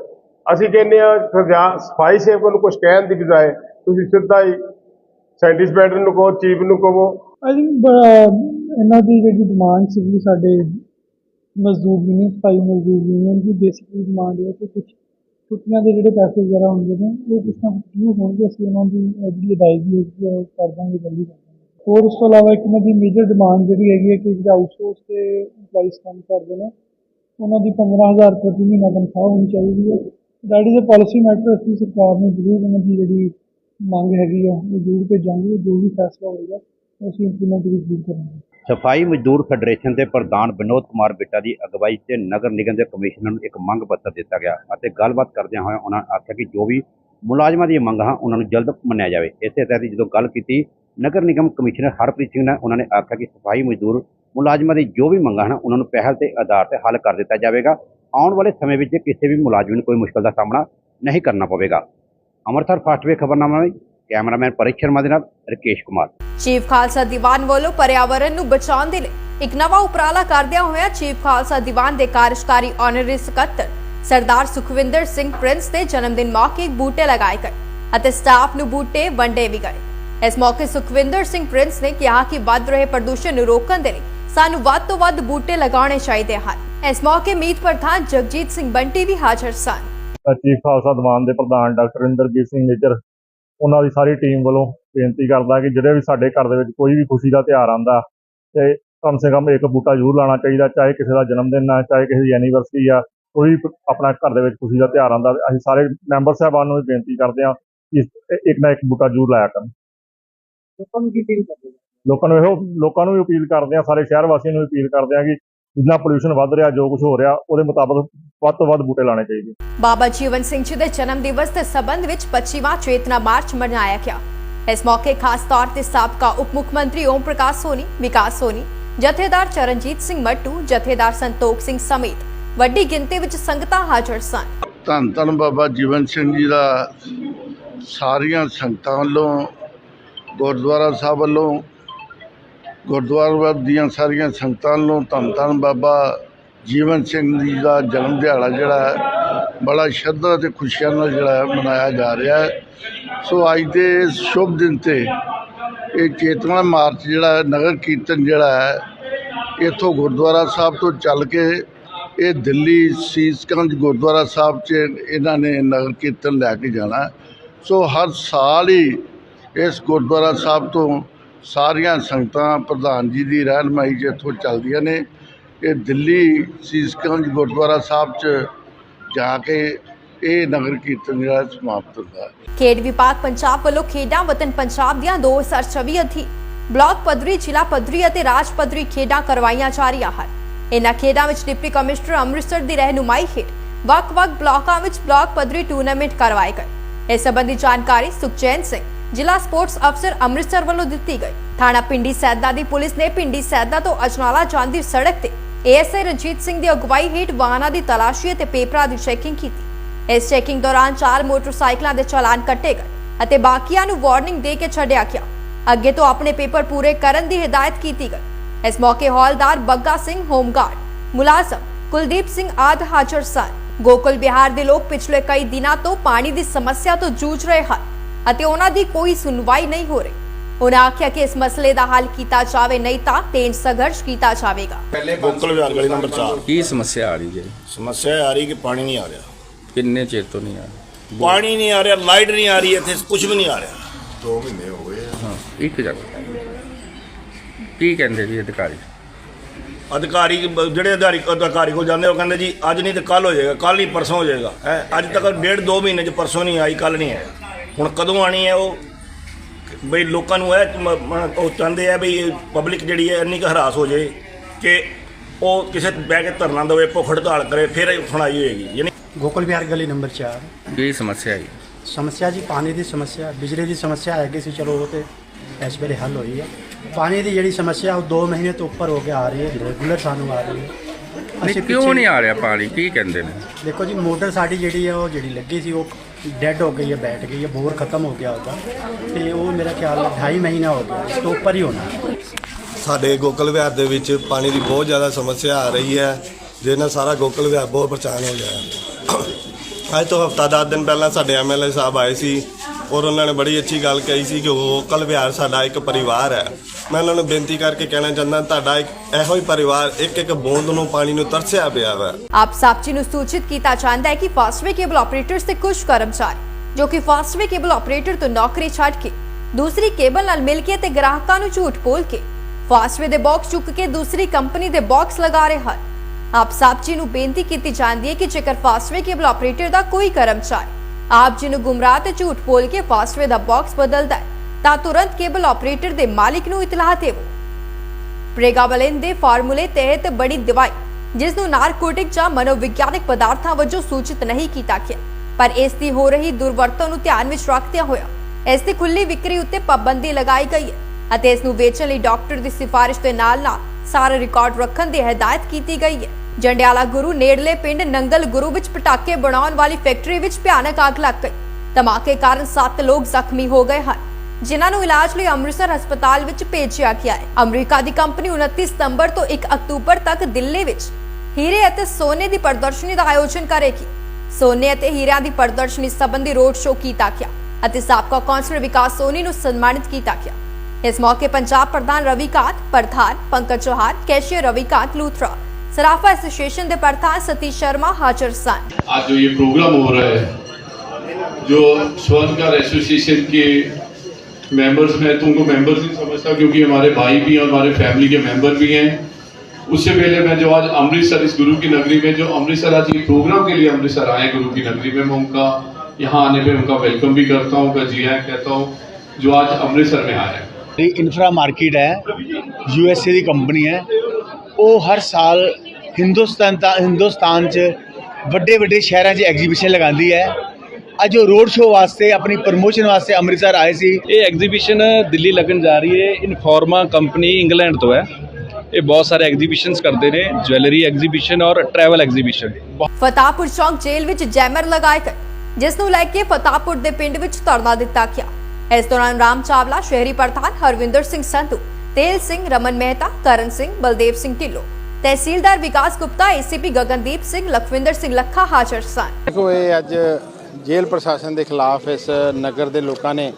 ਅਸੀਂ ਕਹਿੰਦੇ ਆ ਸਫ਼ਾਈ ਸੇਵਕ ਨੂੰ ਕੁਝ ਕਹਿਣ ਦੀ ਬਜਾਏ ਤੁਸੀਂ ਸਿੱਧਾ ਹੀ ਸੈਂਟੀ ਇੰਸਪੈਕਟਰ ਨੂੰ ਕਹੋ, ਚੀਫ ਨੂੰ ਕਹੋ। ਇਹਨਾਂ ਦੀ ਜਿਹੜੀ ਡਿਮਾਂਡ ਸੀਗੀ ਸਾਡੇ ਮਜ਼ਦੂਰ ਯੂਨੀਅਨ ਸਫ਼ਾਈ ਮਜ਼ਦੂਰ ਯੂਨੀਅਨ ਦੀ ਬੇਸਿਕਲੀ ਡਿਮਾਂਡ ਹੈ ਕਿ ਕੁਝ ਛੁੱਟੀਆਂ ਦੇ ਜਿਹੜੇ ਪੈਸੇ ਵਗੈਰਾ ਹੁੰਦੇ ਨੇ ਉਹ ਕੁਛ ਨਾ ਕੁਛ ਡਿਊ ਹੋਣਗੇ ਅਸੀਂ ਉਹਨਾਂ ਦੀ ਅਹ, ਜਿਹੜੀ ਅਦਾਇਗੀ ਹੈਗੀ ਆ ਉਹ ਕਰ ਦਾਂਗੇ ਜਲਦੀ ਕਰ ਦਾਂਗੇ। ਹੋਰ ਉਸ ਤੋਂ ਇਲਾਵਾ ਇੱਕ ਇਹਨਾਂ ਦੀ ਮੇਜਰ ਡਿਮਾਂਡ ਜਿਹੜੀ ਹੈਗੀ ਹੈ ਕਿ ਜਿਹੜਾ ਆਊਟਸੋਰਸ ਤੇ EMPLOYEES ਕੰਮ ਕਰਦੇ ਨੇ ਉਹਨਾਂ ਦੀ 15000 ਪ੍ਰਤੀ ਮਹੀਨਾ ਤਨਖਾਹ ਹੋਣੀ ਚਾਹੀਦੀ ਹੈ। That is a policy matter ਅਸੀਂ ਸਰਕਾਰ ਨੂੰ ਜ਼ਰੂਰ ਉਹਨਾਂ ਦੀ ਜਿਹੜੀ ਮੰਗ ਹੈਗੀ ਆ ਉਹ ਜ਼ਰੂਰ ਭੇਜਾਂਗੇ ਜੋ ਵੀ ਫੈਸਲਾ ਹੋਏਗਾ ਅਸੀਂ ਇੰਪਲੀਮੈਂਟ ਵੀ ਜ਼ਰੂਰ ਕਰਾਂਗੇ। ਸਫ਼ਾਈ ਮਜ਼ਦੂਰ ਫੈਡਰੇਸ਼ਨ ਦੇ ਪ੍ਰਧਾਨ ਵਿਨੋਦ ਕੁਮਾਰ ਬਿੱਟਾ ਦੀ ਅਗਵਾਈ 'ਚ ਨਗਰ ਨਿਗਮ ਦੇ ਕਮਿਸ਼ਨਰ ਨੂੰ ਇੱਕ ਮੰਗ ਪੱਤਰ ਦਿੱਤਾ ਗਿਆ ਅਤੇ ਗੱਲਬਾਤ ਕਰਦਿਆਂ ਹੋਇਆਂ ਉਹਨਾਂ ਆਖਿਆ ਕਿ ਜੋ ਵੀ ਮੁਲਾਜ਼ਮਾਂ ਦੀਆਂ ਮੰਗਾਂ ਹਨ, ਉਹਨਾਂ ਨੂੰ ਜਲਦ ਮੰਨਿਆ ਜਾਵੇ। ਇਸੇ ਤਹਿਤ ਜਦੋਂ ਗੱਲ ਕੀਤੀ, ਨਗਰ ਨਿਗਮ ਕਮਿਸ਼ਨਰ ਹਰਪ੍ਰੀਤ ਸਿੰਘ ਨੇ ਉਹਨਾਂ ਨੇ ਆਖਿਆ ਕਿ ਸਫ਼ਾਈ ਮਜ਼ਦੂਰ ਮੁਲਾਜ਼ਮਾਂ ਦੀ ਜੋ ਵੀ ਮੰਗਾਂ ਹਨ, ਉਹਨਾਂ ਨੂੰ ਪਹਿਲ ਦੇ ਆਧਾਰ ਤੇ ਹੱਲ ਕਰ ਦਿੱਤਾ ਜਾਵੇਗਾ। ਆਉਣ ਵਾਲੇ ਸਮੇਂ ਵਿੱਚ ਕਿਸੇ ਵੀ ਮੁਲਾਜ਼ਮ ਨੂੰ ਕੋਈ ਮੁਸ਼ਕਲ ਦਾ ਸਾਹਮਣਾ ਨਹੀਂ ਕਰਨਾ ਪਵੇਗਾ। ਅੰਮ੍ਰਿਤਸਰ ਫਾਸਟਵੇ ਖਬਰਨਾਮਾ ਕੈਮਰਾਮੈਨ ਪਰਿਕ ਸ਼ਰਮਾ ਦੇ ਨਾਲ ਰਕੇਸ਼ ਕੁਮਾਰ। ਚੀਫ ਖਾਲਸਾ ਦੀਵਾਨ ਵੱਲੋਂ ਪਰਿਆਵਰਣ ਨੂੰ ਬਚਾਉਣ ਦੇ ਲਈ ਇੱਕ ਨਵਾਂ ਉਪਰਾਲਾ ਕਰਦਿਆਂ ਹੋਇਆ ਚੀਫ ਖਾਲਸਾ ਦੀਵਾਨ ਦੇ ਕਾਰਜਕਾਰੀ ਆਨਰਰੀ ਸਕੱਤਰ ਸਰਦਾਰ ਸੁਖਵਿੰਦਰ ਸਿੰਘ ਪ੍ਰਿੰਸ ਦੇ ਜਨਮ ਦਿਨ ਮੌਕੇ ਬੂਟੇ ਲਗਾਏ ਗਏ ਅਤੇ ਸਟਾਫ ਨੂੰ ਬੂਟੇ ਵੰਡੇ ਵੀ ਗਏ। ਇਸ ਮੌਕੇ ਸੁਖਵਿੰਦਰ ਸਿੰਘ ਪ੍ਰਿੰਸ ਨੇ ਕਿਹਾ ਕਿ ਵੱਧ ਰਹੇ ਪ੍ਰਦੂਸ਼ਣ ਨੂੰ ਰੋਕਣ ਦੇ ਲਈ ਸਾਨੂੰ ਵੱਧ ਤੋਂ ਵੱਧ ਬੂਟੇ ਲਗਾਉਣੇ ਚਾਹੀਦੇ ਹਨ। ਇਸ ਮੌਕੇ ਮੀਤ ਪ੍ਰਧਾਨ ਜਗਜੀਤ ਸਿੰਘ ਬੰਟੀ ਵੀ ਹਾਜ਼ਰ ਸਨ। ਚੀਫ ਖਾਲਸਾ ਦੀਵਾਨ ਦੇ ਪ੍ਰਧਾਨ ਡਾਕਟਰ ਇੰਦਰਜੀਤ ਸਿੰਘ ਮੇਜਰ ਉਹਨਾਂ ਦੀ ਸਾਰੀ ਟੀਮ ਵੱਲੋਂ ਬੇਨਤੀ ਕਰਦਾ ਕਿ ਜਿਹੜੇ ਵੀ ਸਾਡੇ ਘਰ ਦੇ ਵਿੱਚ ਕੋਈ ਵੀ ਖੁਸ਼ੀ ਦਾ ਤਿਉਹਾਰ ਆਂਦਾ ਤੇ ਕਮ ਸੇ ਕਮ ਇੱਕ ਬੂਟਾ ਜ਼ਰੂਰ ਲਾਣਾ ਚਾਹੀਦਾ ਚਾਹੇ ਕਿਸੇ ਦਾ ਜਨਮ ਦਿਨ ਆ ਚਾਹੇ ਕਿਸੇ ਦੀ ਐਨੀਵਰਸਰੀ ਆ ਕੋਈ ਆਪਣਾ ਘਰ ਦੇ ਵਿੱਚ ਖੁਸ਼ੀ ਦਾ ਤਿਉਹਾਰ ਆਂਦਾ ਅਸੀਂ ਸਾਰੇ ਮੈਂਬਰ ਸਾਹਿਬਾਨ ਨੂੰ ਵੀ ਬੇਨਤੀ ਕਰਦੇ ਹਾਂ ਕਿ ਇੱਕ ਨਾ ਇੱਕ ਬੂਟਾ ਜ਼ਰੂਰ ਲਾਇਆ ਕਰਨ। ਲੋਕਾਂ ਨੂੰ ਕੀ ਕਰਦੇ ਲੋਕਾਂ ਨੂੰ ਇਹੋ ਲੋਕਾਂ ਨੂੰ ਵੀ ਅਪੀਲ ਕਰਦੇ ਹਾਂ ਸਾਰੇ ਸ਼ਹਿਰ ਵਾਸੀਆਂ ਨੂੰ ਵੀ ਅਪੀਲ ਕਰਦੇ ਹਾਂ ਕਿ ਜਿੰਨਾ ਪੋਲੂਸ਼ਨ ਵੱਧ ਰਿਹਾ ਜੋ ਕੁਝ ਹੋ ਰਿਹਾ ਉਹਦੇ ਮੁਤਾਬਕ ਵੱਧ ਤੋਂ ਵੱਧ ਬੂਟੇ ਲਾਣੇ ਚਾਹੀਦੇ। ਬਾਬਾ ਜੀਵਨ ਸਿੰਘ ਜੀ ਦੇ ਜਨਮ ਦਿਵਸ ਦੇ ਸਬੰਧ ਵਿੱਚ 25ਵਾਂ ਚੇਤਨਾ ਮਾਰਚ ਮਨਾਇਆ ਗਿਆ। ਇਸ ਮੌਕੇ ਖਾਸ ਤੌਰ ਤੇ ਸਾਬਕਾ ਉਪ ਮੁੱਖ ਮੰਤਰੀ ਓਮ ਪ੍ਰਕਾਸ਼ ਸੋਨੀ ਵਿਕਾਸ ਸੋਨੀ ਜਥੇਦਾਰ ਚਰਨਜੀਤ ਸਿੰਘ ਮੱਟੂ ਜਥੇਦਾਰ ਸੰਤੋਖ ਸਿੰਘ ਸਮੇਤ ਵੱਡੀ ਗਿਣਤੀ ਵਿੱਚ ਸੰਗਤਾਂ ਹਾਜ਼ਰ ਸਨ। ਧੰਨ ਧੰਨ ਬਾਬਾ ਜੀਵਨ ਸਿੰਘ ਜੀ ਦਾ ਸਾਰੀਆਂ ਸੰਗਤਾਂ ਵੱਲੋਂ ਗੁਰਦੁਆਰਾ ਸਾਹਿਬ ਵੱਲੋਂ ਗੁਰਦੁਆਰਾ ਦੀਆਂ ਸਾਰੀਆਂ ਸੰਗਤਾਂ ਵੱਲੋਂ ਧੰਨ ਧੰਨ ਬਾਬਾ ਜੀਵਨ ਸਿੰਘ ਜੀ ਦਾ ਜਨਮ ਦਿਹਾੜਾ ਜਿਹੜਾ ਹੈ, ਬੜਾ ਸ਼ਰਧਾ ਤੇ ਖੁਸ਼ੀਆਂ ਨਾਲ ਜਿਹੜਾ ਹੈ ਮਨਾਇਆ ਜਾ ਰਿਹਾ ਹੈ। ਸੋ ਅੱਜ ਦੇ ਇਸ ਸ਼ੁਭ ਦਿਨ ਤੇ ਇਹ ਚੇਤਨਾ ਮਾਰਚ ਜਿਹੜਾ ਨਗਰ ਕੀਰਤਨ ਜਿਹੜਾ ਹੈ, ਇੱਥੋਂ ਗੁਰਦੁਆਰਾ ਸਾਹਿਬ ਤੋਂ ਚੱਲ ਕੇ ਇਹ ਦਿੱਲੀ ਸੀਸਗੰਜ ਗੁਰਦੁਆਰਾ ਸਾਹਿਬ 'ਚ ਇਹਨਾਂ ਨੇ ਨਗਰ ਕੀਰਤਨ ਲੈ ਕੇ ਜਾਣਾ ਸੋ ਹਰ ਸਾਲ ਹੀ ਇਸ ਗੁਰਦੁਆਰਾ ਸਾਹਿਬ ਤੋਂ ਸਾਰੀਆਂ ਸੰਗਤਾਂ ਪ੍ਰਧਾਨ ਜੀ ਦੀ ਰਹਿਨਮਾਈ 'ਚ ਇੱਥੋਂ ਚੱਲਦੀਆਂ ਨੇ। ਇਹ ਦਿੱਲੀ ਸੀਸਗੰਜ ਗੁਰਦੁਆਰਾ ਸਾਹਿਬ 'ਚ ਜਾ ਕੇ ਇਹ ਨਗਰ ਕੀਰਤਨ ਜਿਹੜਾ ਸਮਾਪਤ ਹੁੰਦਾ ਹੈ। ਖੇਡ ਵਿਭਾਗ ਪੰਜਾਬ ਵੱਲੋਂ ਖੇਡਾਂ ਵਤਨ ਪੰਜਾਬ ਦੀਆਂ 2024 ਅਧੀ ਬਲਾਕ ਪੱਧਰੀ, ਜ਼ਿਲ੍ਹਾ ਪੱਧਰੀ ਅਤੇ ਰਾਜ ਪੱਧਰੀ ਖੇਡਾਂ ਕਰਵਾਈਆਂ ਜਾ ਰਹੀਆਂ ਹਨ। ਇਨ੍ਹਾਂ ਖੇਡਾਂ ਵਿੱਚ ਡਿਪਟੀ ਕਮਿਸ਼ਨਰ ਅੰਮ੍ਰਿਤਸਰ ਦੀ ਰਹਿਨੁਮਾਈ ਹੇਠ ਵੱਖ-ਵੱਖ ਬਲਾਕਾਂ ਵਿੱਚ ਬਲਾਕ ਪੱਧਰੀ ਟੂਰਨਾਮੈਂਟ ਕਰਵਾਏ ਗਏ। ਇਸ ਸੰਬੰਧੀ ਜਾਣਕਾਰੀ ਸੁਖਚੈਨ ਸਿੰਘ, ਜ਼ਿਲ੍ਹਾ ਸਪੋਰਟਸ ਅਫਸਰ ਅੰਮ੍ਰਿਤਸਰ ਵੱਲੋਂ ਦਿੱਤੀ ਗਈ। ਥਾਣਾ ਪਿੰਡੀ ਸੈਦਾ ਦੀ ਪੁਲਿਸ ਨੇ ਪਿੰਡੀ ਸੈਦਾ ਤੋਂ ਅਜਨਾਲਾ ਜਾਂਦੀ ਸੜਕ ਤੇ ਏਐਸਆਈ ਰਣਜੀਤ ਸਿੰਘ ਦੀ ਅਗਵਾਈ ਹੇਠ ਵਾਹਨਾਂ ਦੀ ਤਲਾਸ਼ੀ ਅਤੇ ਪੇਪਰਾਂ ਦੀ ਚੈਕਿੰਗ ਕੀਤੀ। ਇਸ ਚੈਕਿੰਗ ਦੌਰਾਨ ਚਾਰ ਮੋਟਰਸਾਈਕਲਾਂ ਦੇ ਚਾਲਾਨ ਕੱਟੇ ਗਏ ਅਤੇ ਬਾਕੀਆਂ ਨੂੰ ਵਾਰਨਿੰਗ ਦੇ ਕੇ ਛੱਡਿਆ ਗਿਆ। ਅੱਗੇ ਤੋਂ ਆਪਣੇ ਪੇਪਰ ਪੂਰੇ ਕਰਨ ਦੀ ਹਦਾਇਤ ਕੀਤੀ ਗਈ। ਇਸ ਮੌਕੇ ਹੌਲਦਾਰ ਬੱਗਾ ਸਿੰਘ ਹੋਮਗਾਰਡ, ਮੁਲਾਜ਼ਮ ਕੁਲਦੀਪ ਸਿੰਘ ਆਦ ਹਾਜ਼ਰ ਸਨ। ਗੋਕੁਲ ਬਿਹਾਰ ਦੇ ਲੋਕ ਪਿਛਲੇ ਕਈ ਦਿਨਾਂ ਤੋਂ ਪਾਣੀ ਦੀ ਸਮੱਸਿਆ ਤੋਂ ਜੂਝ ਰਹੇ ਹਨ ਅਤੇ ਉਹਨਾਂ ਦੀ ਕੋਈ ਸੁਣਵਾਈ ਨਹੀਂ ਹੋ ਰਹੀ। ਉਹਨਾਂ ਆਖਿਆ ਕਿ ਇਸ ਮਸਲੇ ਦਾ ਹੱਲ ਕੀਤਾ ਜਾਵੇ ਨਹੀਂ ਤਾਂ ਤੇਜ਼ ਸੰਘਰਸ਼ ਕੀਤਾ ਜਾਵੇਗਾ। ਗੋਕਲ ਵਿਹਾਰ ਗਲੀ ਨੰਬਰ 4 ਕੀ ਸਮੱਸਿਆ ਆ ਰਹੀ ਹੈ ਸਮੱਸਿਆ ਇਹ ਆ ਰਹੀ ਕਿ ਪਾਣੀ ਨਹੀਂ ਆ ਰਿਹਾ। ਕਿੰਨੇ ਚਿਰ ਤੋਂ ਨਹੀਂ ਆ ਰਹੀ? ਪਾਣੀ ਨਹੀਂ ਆ ਰਿਹਾ ਲਾਈਟ ਨਹੀਂ ਆ ਰਹੀ ਇੱਥੇ ਕੁਝ ਵੀ ਨਹੀਂ ਆ ਰਿਹਾ। ਹਾਂ ਇੱਕ ਜਗ੍ਹਾ। ਕੀ ਕਹਿੰਦੇ ਜੀ ਅਧਿਕਾਰੀ? ਅਧਿਕਾਰੀ ਜਿਹੜੇ ਅਧਿਕਾਰੀ ਅਧਿਕਾਰੀ ਕੋਲ ਜਾਂਦੇ ਉਹ ਕਹਿੰਦੇ ਜੀ ਅੱਜ ਨਹੀਂ ਤੇ ਕੱਲ ਹੋ ਜਾਏਗਾ ਕੱਲ ਨਹੀਂ ਪਰਸੋਂ ਹੋ ਜਾਏਗਾ। ਹੈ ਅੱਜ ਤੱਕ ਡੇਢ ਦੋ ਮਹੀਨੇ ਚ ਪਰਸੋਂ ਨਹੀਂ ਆਈ ਕੱਲ ਨਹੀਂ ਆਇਆ। ਹੁਣ ਕਦੋਂ ਆਣੀ ਹੈ ਉਹ? ਬਈ ਲੋਕਾਂ ਨੂੰ ਇਹ ਮ- ਮ- ਉਹ ਚਾਹੁੰਦੇ ਆ ਬਈ ਪਬਲਿਕ ਜਿਹੜੀ ਹੈ ਇੰਨੀ ਕੁ ਹਰਾਸ ਹੋ ਜਾਏ ਕਿ ਉਹ ਕਿਸੇ ਤੇ ਬਹਿ ਕੇ ਧਰਨਾ ਦੇਵੇ ਭੁੱਖ ਹੜਤਾਲ ਕਰੇ ਫਿਰ ਇਹ ਸੁਣਾਈ ਹੋਏਗੀ ਯਾਨੀ ਗੋਕਲ ਵਿਹਾਰ ਗਲੀ ਨੰਬਰ 4 ਕੀ ਸਮੱਸਿਆ ਹੈ ਸਮੱਸਿਆ ਜੀ ਪਾਣੀ ਦੀ ਸਮੱਸਿਆ ਬਿਜਲੀ ਦੀ ਸਮੱਸਿਆ ਹੈਗੀ ਸੀ ਚਲੋ ਉਹ ਤੇ ਇਸ ਵੇਲੇ ਹੱਲ ਹੋਈ ਹੈ ਪਾਣੀ ਦੀ ਜਿਹੜੀ ਸਮੱਸਿਆ ਉਹ 2 ਮਹੀਨੇ ਤੋਂ ਉੱਪਰ ਹੋ ਕੇ ਆ ਰਹੀ ਹੈ ਰੈਗੂਲਰ ਸਾਨੂੰ ਆ ਰਹੀ ਹੈ। ਨਹੀਂ ਕਿਉਂ ਪਿੱਛੇ- ਨਹੀਂ ਆ ਰਿਹਾ ਪਾਣੀ? ਕੀ ਕਹਿੰਦੇ ਨੇ? ਦੇਖੋ ਜੀ ਮੋਟਰ ਸਾਡੀ ਜਿਹੜੀ ਹੈ ਉਹ ਜਿਹੜੀ ਲੱਗੀ ਸੀ ਉਹ ਡੈੱਡ ਹੋ ਗਈ ਹੈ, ਬੈਠ ਗਈ ਹੈ, ਬੋਰ ਖਤਮ ਹੋ ਗਿਆ ਉਹਦਾ। ਤੇ ਉਹ ਮੇਰਾ ਖਿਆਲ 2.5 ਮਹੀਨਾ ਹੋ ਗਿਆ, ਇਸ ਤੋਂ ਉੱਪਰ ਹੀ ਹੋਣਾ। ਸਾਡੇ ਗੋਕਲ ਵਿਹਾਰ ਦੇ ਵਿੱਚ ਪਾਣੀ ਦੀ ਬਹੁਤ ਜ਼ਿਆਦਾ ਸਮੱਸਿਆ ਆ ਰਹੀ ਹੈ, ਜਿਹਦੇ ਨਾਲ ਸਾਰਾ ਗੋਕਲ ਵਿਹਾਰ ਬਹੁਤ ਪਰੇਸ਼ਾਨ ਹੋ ਗਿਆ ਹੈ। ਅੱਜ ਤੋਂ ਹਫਤਾ ਦਸ ਦਿਨ ਪਹਿਲਾਂ ਸਾਡੇ ਐਮਐਲਏ ਸਾਹਿਬ ਆਏ ਸੀ ਔਰ ਉਹਨਾਂ ਨੇ ਬੜੀ ਅੱਛੀ ਗੱਲ ਕਹੀ ਸੀ ਕਿ ਗੋਕਲ ਵਿਹਾਰ ਸਾਡਾ ਇੱਕ ਪਰਿਵਾਰ ਹੈ। ਮੈਂ ਉਹਨਾਂ ਨੂੰ ਬੇਨਤੀ ਕਰਕੇ ਕਹਿਣਾ ਚਾਹੁੰਦਾ, ਤੁਹਾਡਾ ਇੱਕ ਇਹੋ ਹੀ ਪਰਿਵਾਰ, ਇੱਕ ਇੱਕ ਬੂੰਦ ਨੂੰ ਪਾਣੀ ਨੂੰ ਤਰਸਿਆ ਪਿਆ ਵਾ। ਆਪ ਸਾਪਚੀ ਨੂੰ ਸੂਚਿਤ ਕੀਤਾ ਜਾਂਦਾ ਹੈ ਕਿ ਫਾਸਟਵੇ ਕੇਬਲ ਆਪਰੇਟਰਸ ਦੇ ਕੁਝ ਕਰਮਚਾਰੀ, ਜੋ ਕਿ ਫਾਸਟਵੇ ਕੇਬਲ ਆਪਰੇਟਰ ਤੋਂ ਨੌਕਰੀ ਛੱਡ ਕੇ ਦੂਸਰੀ ਕੇਬਲ ਨਾਲ ਮਿਲ ਕੇ ਤੇ ਗ੍ਰਾਹਕਾਂ ਨੂੰ ਝੂਠ ਬੋਲ ਕੇ ਫਾਸਟਵੇ ਦੇ ਬਾਕਸ ਚੁੱਕ ਕੇ ਦੂਸਰੀ ਕੰਪਨੀ ਦੇ ਬਾਕਸ ਲਗਾ ਰਹੇ ਹਨ। ਆਪ ਸਾਪਚੀ ਨੂੰ ਬੇਨਤੀ ਕੀਤੀ ਜਾਂਦੀ ਹੈ ਕਿ ਜੇਕਰ ਫਾਸਟਵੇ ਕੇਬਲ ਆਪਰੇਟਰ ਦਾ ਕੋਈ ਕਰਮਚਾਰੀ ਆਪ ਜੀ ਨੂੰ ਗੁੰਮਰਾਹ ਤੇ ਝੂਠ ਬੋਲ ਕੇ ਫਾਸਟਵੇ ਦਾ ਬਾਕਸ ਬਦਲਦਾ ਹੈ ਤਾਂ ਤੁਰੰਤ ਕੇਬਲ ਆਪਰੇਟਰ ਦੇ ਮਾਲਿਕ ਨੂੰ ਇਤਲਾਹ ਦੇਵੋ। ਪ੍ਰੇਗਾਬਲਿਨ ਦੇ ਫਾਰਮੂਲੇ ਤਹਿਤ ਬੜੀ ਦਵਾਈ, ਜਿਸ ਨੂੰ ਨਾਰਕੋਟਿਕ ਜਾਂ ਮਨੋਵਿਗਿਆਨਕ ਪਦਾਰਥਾਂ ਵਜੋਂ ਸੂਚਿਤ ਨਹੀਂ ਕੀਤਾ ਗਿਆ, ਪਰ ਇਸ ਦੀ ਹੋ ਰਹੀ ਦੁਰਵਰਤੋਂ ਨੂੰ ਧਿਆਨ ਵਿੱਚ ਰੱਖਦਿਆਂ ਹੋਇਆ। ਇਸ ਦੀ ਖੁੱਲੀ ਵਿਕਰੀ ਉੱਤੇ ਪਾਬੰਦੀ ਲਗਾਈ ਗਈ ਹੈ ਅਤੇ ਇਸ ਨੂੰ ਵੇਚਣ ਲਈ ਡਾਕਟਰ ਦੀ ਸਿਫਾਰਿਸ਼ ਦੇ ਨਾਲ-ਨਾਲ ਸਾਰਾ ਰਿਕਾਰਡ ਰੱਖਣ ਦੀ ਹਦਾਇਤ ਕੀਤੀ ਗਈ ਹੈ। ਜੰਡਿਆਲਾ ਗੁਰੂ ਨੇੜਲੇ ਪਿੰਡ ਨੰਗਲ ਗੁਰੂ ਵਿੱਚ ਪਟਾਕੇ ਬਣਾਉਣ ਵਾਲੀ ਫੈਕਟਰੀ ਵਿੱਚ ਭਿਆਨਕ ਅੱਗ ਲੱਗ ਗਈ। ਧਮਾਕੇ ਕਾਰਨ 7 ਲੋਕ ਜ਼ਖਮੀ ਹੋ ਗਏ ਹਨ। ਜਿਨ੍ਹਾਂ ਨੂੰ ਇਲਾਜ ਲਈ ਅੰਮ੍ਰਿਤਸਰ ਹਸਪਤਾਲ ਵਿੱਚ ਭੇਜਿਆ ਗਿਆ ਹੈ ਅਮਰੀਕਾ ਦੀ ਕੰਪਨੀ 29 ਸਤੰਬਰ ਤੋਂ 1 ਅਕਤੂਬਰ ਤੱਕ ਦਿੱਲੀ ਵਿੱਚ ਹੀਰੇ ਅਤੇ ਸੋਨੇ ਦੀ ਪ੍ਰਦਰਸ਼ਨੀ ਦਾ ਆਯੋਜਨ ਕਰੇਗੀ ਸੋਨੇ ਅਤੇ ਹੀਰਿਆਂ ਦੀ ਪ੍ਰਦਰਸ਼ਨੀ ਸੰਬੰਧੀ ਰੋਡ ਸ਼ੋਅ ਕੀਤਾ ਗਿਆ ਅਤੇ ਸਾਬਕਾ ਕੌਂਸਲਰ ਵਿਕਾਸ ਸੋਨੀ ਨੂੰ ਸਨਮਾਨਿਤ ਕੀਤਾ ਗਿਆ ਇਸ ਮੌਕੇ ਪੰਜਾਬ ਪ੍ਰਧਾਨ ਰਵੀ ਕਾਂਤ ਪ੍ਰਧਾਨ ਪੰਕਜ ਚੌਹਾਨ ਕੈਸ਼ੀਅਰ ਰਵੀ ਕਾਂਤ ਲੂਥਰਾ सराफा एसोसिएशन के प्रधान सतीश शर्मा हाजिर सन आज जो ये प्रोग्राम हो रहा है जो स्वर्णकार एसोसिएशन के मेंबर्स मैं तो उनको मेंबर्स नहीं समझता क्योंकि हमारे भाई भी हैं और हमारे फैमिली के मेंबर भी हैं उससे पहले मैं जो आज अमृतसर इस गुरु की नगरी में जो अमृतसर आज ये प्रोग्राम के लिए अमृतसर आए गुरु की नगरी में मैं उनका यहाँ आने पे उनका वेलकम भी करता हूँ उनका जी आया कहता हूँ जो आज अमृतसर में आए हैं ਇਨਫਰਾ ਮਾਰਕੀਟ ਹੈ ਯੂਐਸਏ ਦੀ ਕੰਪਨੀ ਹੈ ਉਹ ਹਰ ਸਾਲ ਹਿੰਦੁਸਤਾਨ ਦਾ ਹਿੰਦੁਸਤਾਨ 'ਚ ਵੱਡੇ ਵੱਡੇ ਸ਼ਹਿਰਾਂ 'ਚ ਐਗਜ਼ੀਬਿਸ਼ਨ ਲਗਾਉਂਦੀ ਹੈ ਅੱਜ ਉਹ ਰੋਡ ਸ਼ੋਅ ਵਾਸਤੇ ਆਪਣੀ ਪ੍ਰਮੋਸ਼ਨ ਵਾਸਤੇ ਅੰਮ੍ਰਿਤਸਰ ਆਏ ਸੀ। ਇਹ ਐਗਜ਼ੀਬਿਸ਼ਨ ਦਿੱਲੀ ਲੱਗਣ ਜਾ ਰਹੀ ਹੈ। ਇਨਫੋਰਮਾ ਕੰਪਨੀ ਇੰਗਲੈਂਡ ਤੋਂ ਹੈ। ਇਹ ਬਹੁਤ ਸਾਰੇ ਐਗਜ਼ੀਬਿਸ਼ਨਸ ਕਰਦੇ ਨੇ। ਜੁਐਲਰੀ ਐਗਜ਼ੀਬਿਸ਼ਨ ਔਰ ਟਰੈਵਲ ਐਗਜ਼ੀਬਿਸ਼ਨ ਫਤਾਪੁਰ ਚੌਂਕ ਜੇਲ੍ਹ ਵਿੱਚ ਜੈਮਰ ਗਏ ਜਿਸ ਨੂੰ ਲੈ ਕੇ ਫਤਾਪੁਰ ਦੇ ਪਿੰਡ ਵਿੱਚ ਧਰਨਾ ਦਿੱਤਾ ਗਿਆ। ਇਸ ਦੌਰਾਨ ਰਾਮ ਚਾਵਲਾ ਸ਼ਹਿਰੀ ਪ੍ਰਧਾਨ ਹਰਵਿੰਦਰ ਸਿੰਘ ਸੰਧੂ ਤੇਲ ਸਿੰਘ ਰਮਨ ਮਹਿਤਾ ਕਰਨ ਸਿੰਘ ਬਲਦੇਵ ਸਿੰਘ ਢਿੱਲੋਂ ਤਹਿਸੀਲਦਾਰ ਵਿਕਾਸ ਗੁਪਤਾ ਏਸੀਪੀ ਗਗਨਦੀਪ ਸਿੰਘ ਲਖਵਿੰਦਰ ਸਿੰਘ ਲੱਖਾ ਹਾਜ਼ਰ ਸਨ। ਦੇਖੋ ਇਹ ਅੱਜ ਜੇਲ੍ਹ ਪ੍ਰਸ਼ਾਸਨ ਦੇ ਖਿਲਾਫ ਇਸ ਨਗਰ ਦੇ ਲੋਕਾਂ ਨੇ